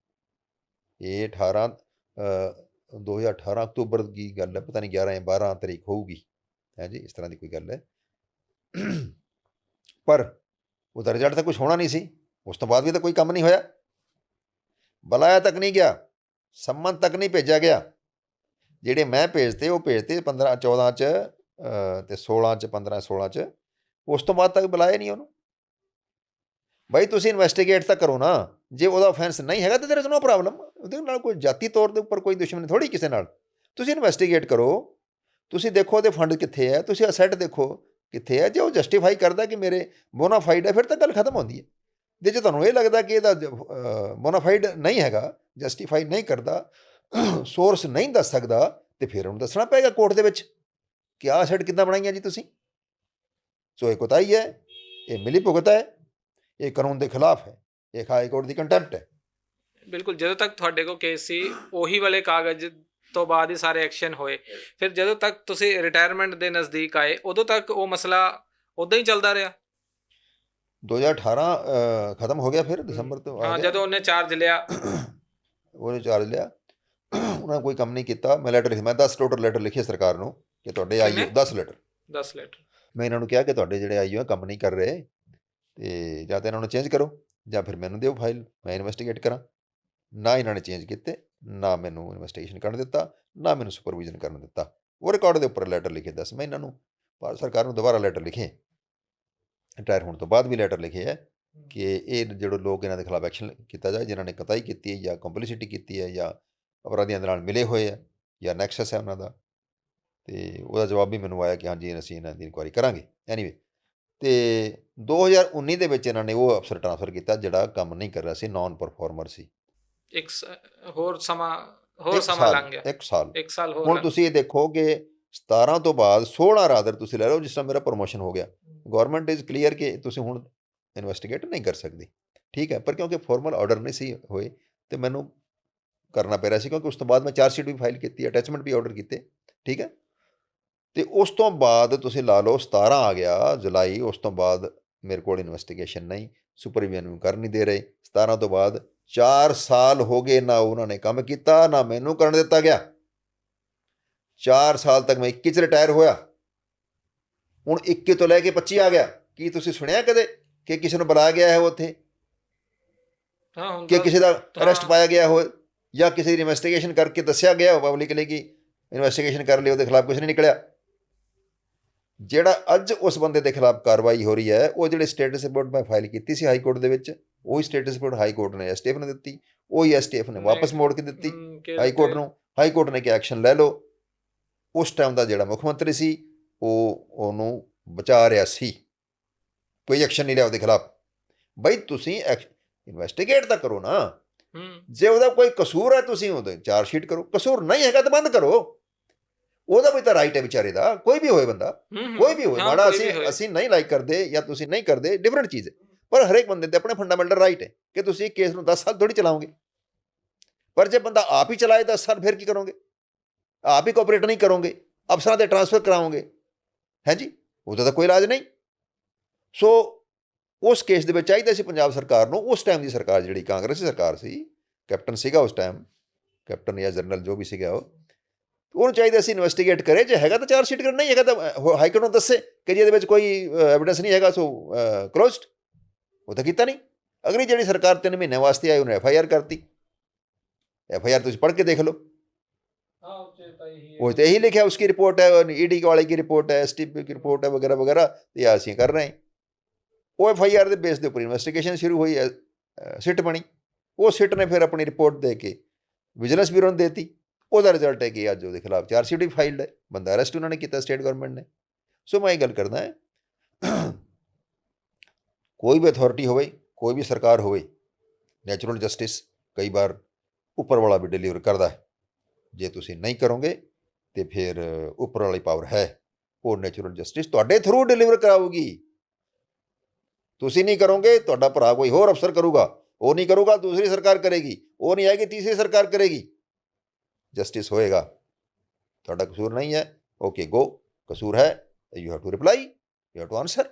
ਇਹ 18 ਅ, 2018 ਅਕਤੂਬਰ ਦੀ ਗੱਲ ਹੈ ਪਤਾ ਨਹੀਂ 11 ਜਾਂ 12 ਤਰੀਕ ਹੋਊਗੀ। ਹੈ ਜੀ ਇਸ ਤਰ੍ਹਾਂ ਦੀ ਕੋਈ ਗੱਲ ਹੈ। ਪਰ ਉਹਦਾ ਰਿਜ਼ਲਟ ਤਾਂ ਕੁਝ ਹੋਣਾ ਨਹੀਂ ਸੀ ਉਸ ਤੋਂ ਬਾਅਦ ਵੀ ਤਾਂ ਕੋਈ ਕੰਮ ਨਹੀਂ ਹੋਇਆ। ਬੁਲਾਇਆ ਤੱਕ ਨਹੀਂ ਗਿਆ ਸੰਮਨ ਤੱਕ ਨਹੀਂ ਭੇਜਿਆ ਗਿਆ। ਜਿਹੜੇ ਮੈਂ ਭੇਜਤੇ ਉਹ ਭੇਜਤੇ 15 14 ਚ ਅ, ਤੇ 16 ਚ 15 16 ਚ। ਉਸ ਤੋਂ ਬਾਅਦ ਤੱਕ ਬੁਲਾਇਆ ਨਹੀਂ ਉਹਨੂੰ। ਬਾਈ ਤੁਸੀਂ ਇਨਵੈਸਟੀਗੇਟ ਤਾਂ ਕਰੋ ਨਾ। ਜੇ ਉਹਦਾ ਆਫੈਂਸ ਨਹੀਂ ਹੈਗਾ ਤਾਂ ਤੇਰੇ ਨੋ ਪ੍ਰੋਬਲਮ ਉਹਦੇ ਨਾਲ ਕੋਈ ਜਾਤੀ ਤੌਰ ਦੇ ਉੱਪਰ ਕੋਈ ਦੁਸ਼ਮਣੀ ਥੋੜੀ ਕਿਸੇ ਨਾਲ। ਤੁਸੀਂ ਇਨਵੈਸਟੀਗੇਟ ਕਰੋ। ਤੁਸੀਂ ਦੇਖੋ ਉਹਦੇ ਫੰਡ ਕਿੱਥੇ ਹੈ। ਤੁਸੀਂ ਅਸੈਟ ਦੇਖੋ ਕਿੱਥੇ ਹੈ। ਜੇ ਉਹ ਜਸਟੀਫਾਈ ਕਰਦਾ ਕਿ ਮੇਰੇ ਬੋਨਾਫਾਈਡ ਹੈ ਫਿਰ ਤਾਂ ਗੱਲ ਖਤਮ ਹੁੰਦੀ ਹੈ। ਜੇ ਜੇ ਤੁਹਾਨੂੰ ਇਹ ਲੱਗਦਾ ਕਿ ਇਹਦਾ ਬੋਨਾਫਾਈਡ ਨਹੀਂ ਹੈਗਾ ਜਸਟੀਫਾਈ ਨਹੀਂ ਕਰਦਾ ਸੋਰਸ ਨਹੀਂ ਦੱਸ ਸਕਦਾ ਤੇ ਫਿਰ ਉਹਨੂੰ ਦੱਸਣਾ ਪਏਗਾ ਕੋਰਟ ਦੇ ਵਿੱਚ ਕਿ ਆਹ ਅਸੈਟ ਕਿੱਦਾਂ ਬਣਾਈਆਂ ਜੀ ਤੁਸੀਂ। ਸੋ ਇਹ ਕੋਤਾਹੀ ਹੈ ਇਹ ਮਿਲੀ ਭੁਗਤ ਹੈ ਇਹ ਕਾਨੂੰਨ ਦੇ ਖਿਲਾਫ ਹੈ ਇਹ ਹਾਈ ਕੋਰਟ ਦੀ ਕੰਟੈਂਪਟ ਹੈ। ਬਿਲਕੁਲ ਜਦੋਂ ਤੱਕ ਤੁਹਾਡੇ ਕੋਲ ਕੇਸ ਸੀ ਉਹੀ ਵਾਲੇ ਕਾਗਜ਼ ਤੋਂ ਬਾਅਦ ਹੀ ਸਾਰੇ ਐਕਸ਼ਨ ਹੋਏ। ਫਿਰ ਜਦੋਂ ਤੱਕ ਤੁਸੀਂ ਰਿਟਾਇਰਮੈਂਟ ਦੇ ਨਜ਼ਦੀਕ ਆਏ ਉਦੋਂ ਤੱਕ ਉਹ ਮਸਲਾ ਉਦਾਂ ਹੀ ਚੱਲਦਾ ਰਿਹਾ? 2018 ਅ, ਖਤਮ ਹੋ ਗਿਆ ਫਿਰ ਦਸੰਬਰ ਤੋਂ ਹਾਂ। ਜਦੋਂ ਉਹਨੇ ਚਾਰਜ ਲਿਆ। ਉਹਨੇ ਚਾਰਜ ਲਿਆ। ਉਹਨਾਂ ਨੇ ਕੋਈ ਕੰਮ ਨਹੀਂ ਕੀਤਾ। ਮੈਂ ਲੈਟਰ ਲਿਖਿਆ ਮੈਂ 10 ਟੋਟਲ ਲੈਟਰ ਲਿਖੇ ਸਰਕਾਰ ਨੂੰ ਕਿ ਤੁਹਾਡੇ ਆਈਓ ਕਿੰਨੇ? 10 ਲੈਟਰ 10 ਲੈਟਰ ਮੈਂ ਇਹਨਾਂ ਨੂੰ ਕਿਹਾ ਕਿ ਤੁਹਾਡੇ ਜਿਹੜੇ ਆਈਓ ਕੰਮ ਨਹੀਂ ਕਰ ਰਹੇ ਤੇ ਜਾਂ ਤਾਂ ਇਹਨਾਂ ਨੂੰ ਚੇਂਜ ਕਰੋ ਜਾਂ ਫਿਰ ਮੈਨੂੰ ਦਿਓ ਫਾਈਲ ਮੈਂ ਇਨਵੈਸਟੀਗੇਟ ਕਰਾਂ। ਨਾ ਇਹਨਾਂ ਨੇ ਚੇਂਜ ਕੀਤੇ ਨਾ ਮੈਨੂੰ ਇਨਵੈਸਟੀਗੇਸ਼ਨ ਕਰਨ ਦਿੱਤਾ ਨਾ ਮੈਨੂੰ ਸੁਪਰਵਿਜ਼ਨ ਕਰਨ ਦਿੱਤਾ। ਉਹ ਰਿਕਾਰਡ ਦੇ ਉੱਪਰ ਲੈਟਰ ਲਿਖੇ ਦੱਸ। ਮੈਂ ਇਹਨਾਂ ਨੂੰ ਭਾਰਤ ਸਰਕਾਰ ਨੂੰ ਦੁਬਾਰਾ ਲੈਟਰ ਲਿਖੇ। ਰਿਟਾਇਰ ਹੋਣ ਤੋਂ ਬਾਅਦ ਵੀ ਲੈਟਰ ਲਿਖੇ ਹੈ ਕਿ ਇਹ ਜਿਹੜੇ ਲੋਕ ਇਹਨਾਂ ਦੇ ਖਿਲਾਫ ਐਕਸ਼ਨ ਕੀਤਾ ਜਾਏ ਜਿਨ੍ਹਾਂ ਨੇ ਕਤਾਈ ਕੀਤੀ ਹੈ ਜਾਂ ਕੰਪਲਿਸਿਟੀ ਕੀਤੀ ਹੈ ਜਾਂ ਅਪਰਾਧੀਆਂ ਦੇ ਨਾਲ ਮਿਲੇ ਹੋਏ ਆ ਜਾਂ ਨੈਕਸਸ ਹੈ ਉਹਨਾਂ ਦਾ। ਤੇ ਉਹਦਾ ਜਵਾਬ ਵੀ ਮੈਨੂੰ ਆਇਆ ਕਿ ਹਾਂਜੀ ਅਸੀਂ ਇਹਨਾਂ ਦੀ ਇਨਕੁਆਇਰੀ ਕਰਾਂਗੇ। ਐਨੀਵੇ ਤੇ 2019 ਦੇ ਵਿੱਚ ਇਹਨਾਂ ਨੇ ਉਹ ਅਫਸਰ ਟ੍ਰਾਂਸਫਰ ਕੀਤਾ ਜਿਹੜਾ ਕੰਮ ਨਹੀਂ ਕਰ ਰਿਹਾ ਸੀ ਨਾਨ ਪਰਫਾਰਮਰ ਸੀ। ਇੱਕ ਹੋਰ ਸਮਾਂ ਹੋਰ ਸਮਾਂ ਲੰਘ ਗਿਆ। ਇੱਕ ਸਾਲ। ਇੱਕ ਸਾਲ ਹੋਰ ਹੁਣ ਤੁਸੀਂ ਇਹ ਦੇਖੋ ਕਿ 17 ਤੋਂ ਬਾਅਦ 16 ਰਾਦਰ ਤੁਸੀਂ ਲੈ ਲਓ ਜਿਸ ਤਰ੍ਹਾਂ ਮੇਰਾ ਪ੍ਰੋਮੋਸ਼ਨ ਹੋ ਗਿਆ। ਗਵਰਨਮੈਂਟ ਇਜ਼ ਕਲੀਅਰ ਕਿ ਤੁਸੀਂ ਹੁਣ ਇਨਵੈਸਟੀਗੇਟ ਨਹੀਂ ਕਰ ਸਕਦੀ। ਠੀਕ ਹੈ ਪਰ ਕਿਉਂਕਿ ਫਾਰਮਲ ਆਰਡਰ ਨਹੀਂ ਸੀ ਹੋਏ ਤੇ ਮੈਨੂੰ ਕਰਨਾ ਪੈ ਰਿਹਾ ਸੀ ਕਿਉਂਕਿ ਉਸ ਤੋਂ ਬਾਅਦ ਮੈਂ ਚਾਰਜ ਸ਼ੀਟ ਵੀ ਫਾਈਲ ਕੀਤੀ ਅਟੈਚਮੈਂਟ ਵੀ ਆਰਡਰ ਕੀਤੇ ਠੀਕ ਹੈ? ਤੇ ਉਸ ਤੋਂ ਬਾਅਦ ਤੁਸੀਂ ਲਾ ਲਓ 17 ਆ ਗਿਆ ਜੁਲਾਈ ਉਸ ਤੋਂ ਬਾਅਦ ਮੇਰੇ ਕੋਲ ਇਨਵੈਸਟੀਗੇਸ਼ਨ ਨਹੀਂ ਸੁਪਰਵੀਜ਼ਨ ਕਰ ਨਹੀਂ ਦੇ ਰਹੇ। 17 ਤੋਂ ਬਾਅਦ 4 ਸਾਲ ਹੋ ਗਏ ਨਾ ਉਹਨਾਂ ਨੇ ਕੰਮ ਕੀਤਾ ਨਾ ਮੈਨੂੰ ਕਰਨ ਦਿੱਤਾ ਗਿਆ। 4 ਸਾਲ ਤੱਕ ਮੈਂ 21 ਚ ਰਿਟਾਇਰ ਹੋਇਆ। ਹੁਣ 21 ਤੋਂ ਲੈ ਕੇ 25 ਆ ਗਿਆ। ਕੀ ਤੁਸੀਂ ਸੁਣਿਆ ਕਦੇ ਕਿ ਕਿਸੇ ਨੂੰ ਬੁਲਾਇਆ ਗਿਆ ਹੈ ਉੱਥੇ? ਹਾਂ ਕਿ ਕਿਸੇ ਦਾ ਅਰੈਸਟ। ਪਾਇਆ ਗਿਆ ਹੋਵੇ? ਜਾਂ ਕਿਸੇ ਦੀ ਇਨਵੈਸਟੀਗੇਸ਼ਨ ਕਰਕੇ ਦੱਸਿਆ ਗਿਆ ਹੋ ਪਬਲਿਕਲੀ ਕਿ ਇਨਵੈਸਟੀਗੇਸ਼ਨ ਕਰ ਲਈ ਉਹਦੇ ਖਿਲਾਫ ਕੁਝ ਨਹੀਂ ਨਿਕਲਿਆ। ਜਿਹੜਾ ਅੱਜ ਉਸ ਬੰਦੇ ਦੇ ਖਿਲਾਫ ਕਾਰਵਾਈ ਹੋ ਰਹੀ ਹੈ ਉਹ ਜਿਹੜੇ ਸਟੇਟਸ ਰਿਪੋਰਟ ਮੈਂ ਫਾਈਲ ਕੀਤੀ ਸੀ ਹਾਈ ਕੋਰਟ ਦੇ ਵਿੱਚ ਉਹੀ ਸਟੇਟਸ ਰਿਪੋਰਟ ਹਾਈ ਕੋਰਟ ਨੇ ਐਸਟੀਐਫ ਨੇ ਦਿੱਤੀ ਉਹੀ ਐਸਟੀਐਫ ਨੇ ਵਾਪਸ ਮੋੜ ਕੇ ਦਿੱਤੀ ਹਾਈ ਕੋਰਟ ਨੂੰ ਹਾਈ ਕੋਰਟ ਨੇ ਕਿ ਐਕਸ਼ਨ ਲੈ ਲਓ। ਉਸ ਟਾਈਮ ਦਾ ਜਿਹੜਾ ਮੁੱਖ ਮੰਤਰੀ ਸੀ ਉਹ ਉਹਨੂੰ ਬਚਾ ਰਿਹਾ ਸੀ। ਕੋਈ ਐਕਸ਼ਨ ਨਹੀਂ ਲਿਆ ਉਹਦੇ ਖਿਲਾਫ। ਬਈ ਤੁਸੀਂ ਇਨਵੈਸਟੀਗੇਟ ਤਾਂ ਕਰੋ ਨਾ। ਜੇ ਉਹਦਾ ਕੋਈ ਕਸੂਰ ਹੈ ਤੁਸੀਂ ਉਹਦੇ ਚਾਰਜ ਸ਼ੀਟ ਕਰੋ ਕਸੂਰ ਨਹੀਂ ਹੈਗਾ ਤਾਂ ਬੰਦ ਕਰੋ। ਉਹਦਾ ਵੀ ਤਾਂ ਰਾਈਟ ਹੈ ਵਿਚਾਰੇ ਦਾ ਕੋਈ ਵੀ ਹੋਏ ਬੰਦਾ ਕੋਈ ਵੀ ਹੋਏ ਮਾੜਾ ਅਸੀਂ। ਅਸੀਂ ਨਹੀਂ ਲਾਈਕ ਕਰਦੇ ਜਾਂ ਤੁਸੀਂ ਨਹੀਂ ਕਰਦੇ ਡਿਫਰੈਂਟ ਚੀਜ਼ ਹੈ। ਪਰ ਹਰੇਕ ਬੰਦੇ ਦੇ ਆਪਣੇ ਫੰਡਾਮੈਂਟਲ ਰਾਈਟ ਹੈ ਕਿ ਤੁਸੀਂ ਕੇਸ ਨੂੰ 10 ਸਾਲ ਥੋੜੀ ਚਲਾਓਗੇ। ਪਰ ਜੇ ਬੰਦਾ ਆਪ ਹੀ ਚਲਾਏ 10 ਸਾਲ ਫਿਰ ਕੀ ਕਰੋਗੇ? ਆਪ ਹੀ ਕੋਆਪਰੇਟ ਨਹੀਂ ਕਰੋਗੇ ਅਫਸਰਾਂ ਦੇ ਟ੍ਰਾਂਸਫਰ ਕਰਾਓਗੇ। ਹੈ ਜੀ? ਉਹਦਾ ਤਾਂ ਕੋਈ ਇਲਾਜ ਨਹੀਂ। ਸੋ ਉਸ ਕੇਸ ਦੇ ਵਿੱਚ ਚਾਹੀਦਾ ਸੀ ਪੰਜਾਬ ਸਰਕਾਰ ਨੂੰ ਉਸ ਟਾਈਮ ਦੀ ਸਰਕਾਰ ਜਿਹੜੀ ਕਾਂਗਰਸੀ ਸਰਕਾਰ ਸੀ ਕੈਪਟਨ ਸੀਗਾ ਉਸ ਟਾਈਮ ਕੈਪਟਨ ਜਾਂ ਜਨਰਲ ਜੋ ਵੀ ਸੀਗਾ ਉਹ ਉਹਨੂੰ ਚਾਹੀਦਾ ਸੀ ਇਨਵੈਸਟੀਗੇਟ ਕਰੇ ਜੇ ਹੈਗਾ ਤਾਂ ਚਾਰਜ ਸ਼ੀਟ ਕਰ ਨਹੀਂ ਹੈਗਾ ਤਾਂ ਹਾਈ ਕੋਰਟ ਨੂੰ ਦੱਸੇ ਕਿ ਜੀ ਇਹਦੇ ਵਿੱਚ ਕੋਈ ਐਵੀਡੈਂਸ ਨਹੀਂ ਹੈਗਾ ਸੋ ਕਲੋਜ਼ਡ ਉਹ ਤਾਂ ਕੀਤਾ ਨਹੀਂ ਅਗਲੀ ਜਿਹੜੀ ਸਰਕਾਰ 3 ਮਹੀਨੇ ਵਾਸਤੇ ਆਈ ਉਹਨੇ ਐਫ ਆਈ ਆਰ ਕਰਤੀ ਐਫ ਆਈ ਆਰ ਤੁਸੀਂ ਪੜ੍ਹ ਕੇ ਦੇਖ ਲਓ हाँ उससे तो यही है। वो तो यही लिखा है उसकी रिपोर्ट है ईडी वाले की रिपोर्ट है एस की रिपोर्ट है वगैरह वगैरह तो ये ਅਸੀਂ ਕਰ ਰਹੇ ਹਾਂ ਉਹ ਐਫ ਆਈ ਆਰ ਦੇ ਬੇਸ ਦੇ ਉੱਪਰ ਇਨਵੈਸਟੀਗੇਸ਼ਨ ਸ਼ੁਰੂ ਹੋਈ ਹੈ ਸਿੱਟ ਬਣੀ। ਉਹ ਸਿੱਟ ਨੇ ਫਿਰ ਆਪਣੀ ਰਿਪੋਰਟ ਦੇ ਕੇ ਵਿਜੀਲੈਂਸ ਬਿਊਰੋ ਨੂੰ ਦੇਤੀ। ਉਹਦਾ ਰਿਜ਼ਲਟ ਹੈ ਕਿ ਅੱਜ ਉਹਦੇ ਖਿਲਾਫ ਚਾਰਜ ਸ਼ੀਟ ਵੀ ਫਾਈਲਡ ਹੈ। ਬੰਦਾ ਅਰੈਸਟ ਉਹਨਾਂ ਨੇ ਕੀਤਾ ਸਟੇਟ ਗਵਰਨਮੈਂਟ ਨੇ। ਸੋ ਮੈਂ ਇਹ ਗੱਲ ਕਰਦਾ ਹੈ, ਕੋਈ ਵੀ ਅਥਾਰਟੀ ਹੋਵੇ, ਕੋਈ ਵੀ ਸਰਕਾਰ ਹੋਵੇ ਨੈਚੁਰਲ ਜਸਟਿਸ ਕਈ ਵਾਰ ਉੱਪਰ ਵਾਲਾ ਵੀ ਡਿਲੀਵਰ ਕਰਦਾ ਹੈ। ਜੇ ਤੁਸੀਂ ਨਹੀਂ ਕਰੋਗੇ, ਤੇ ਫਿਰ ਉੱਪਰ ਵਾਲੀ ਪਾਵਰ ਹੈ। ਉਹ ਨੈਚੁਰਲ ਜਸਟਿਸ ਤੁਹਾਡੇ ਥਰੂ ਡਿਲੀਵਰ ਕਰਾਊਗੀ। ਤੁਸੀਂ ਨਹੀਂ ਕਰੋਗੇ ਤੁਹਾਡਾ ਭਰਾ ਕੋਈ ਹੋਰ ਅਫਸਰ ਕਰੂਗਾ ਉਹ ਨਹੀਂ ਕਰੂਗਾ ਦੂਸਰੀ ਸਰਕਾਰ ਕਰੇਗੀ ਉਹ ਨਹੀਂ ਆਏਗੀ ਤੀਸਰੀ ਸਰਕਾਰ ਕਰੇਗੀ ਜਸਟਿਸ ਹੋਏਗਾ ਤੁਹਾਡਾ ਕਸੂਰ ਨਹੀਂ ਹੈ ਓਕੇ ਗੋ ਕਸੂਰ ਹੈ you have to reply you have to answer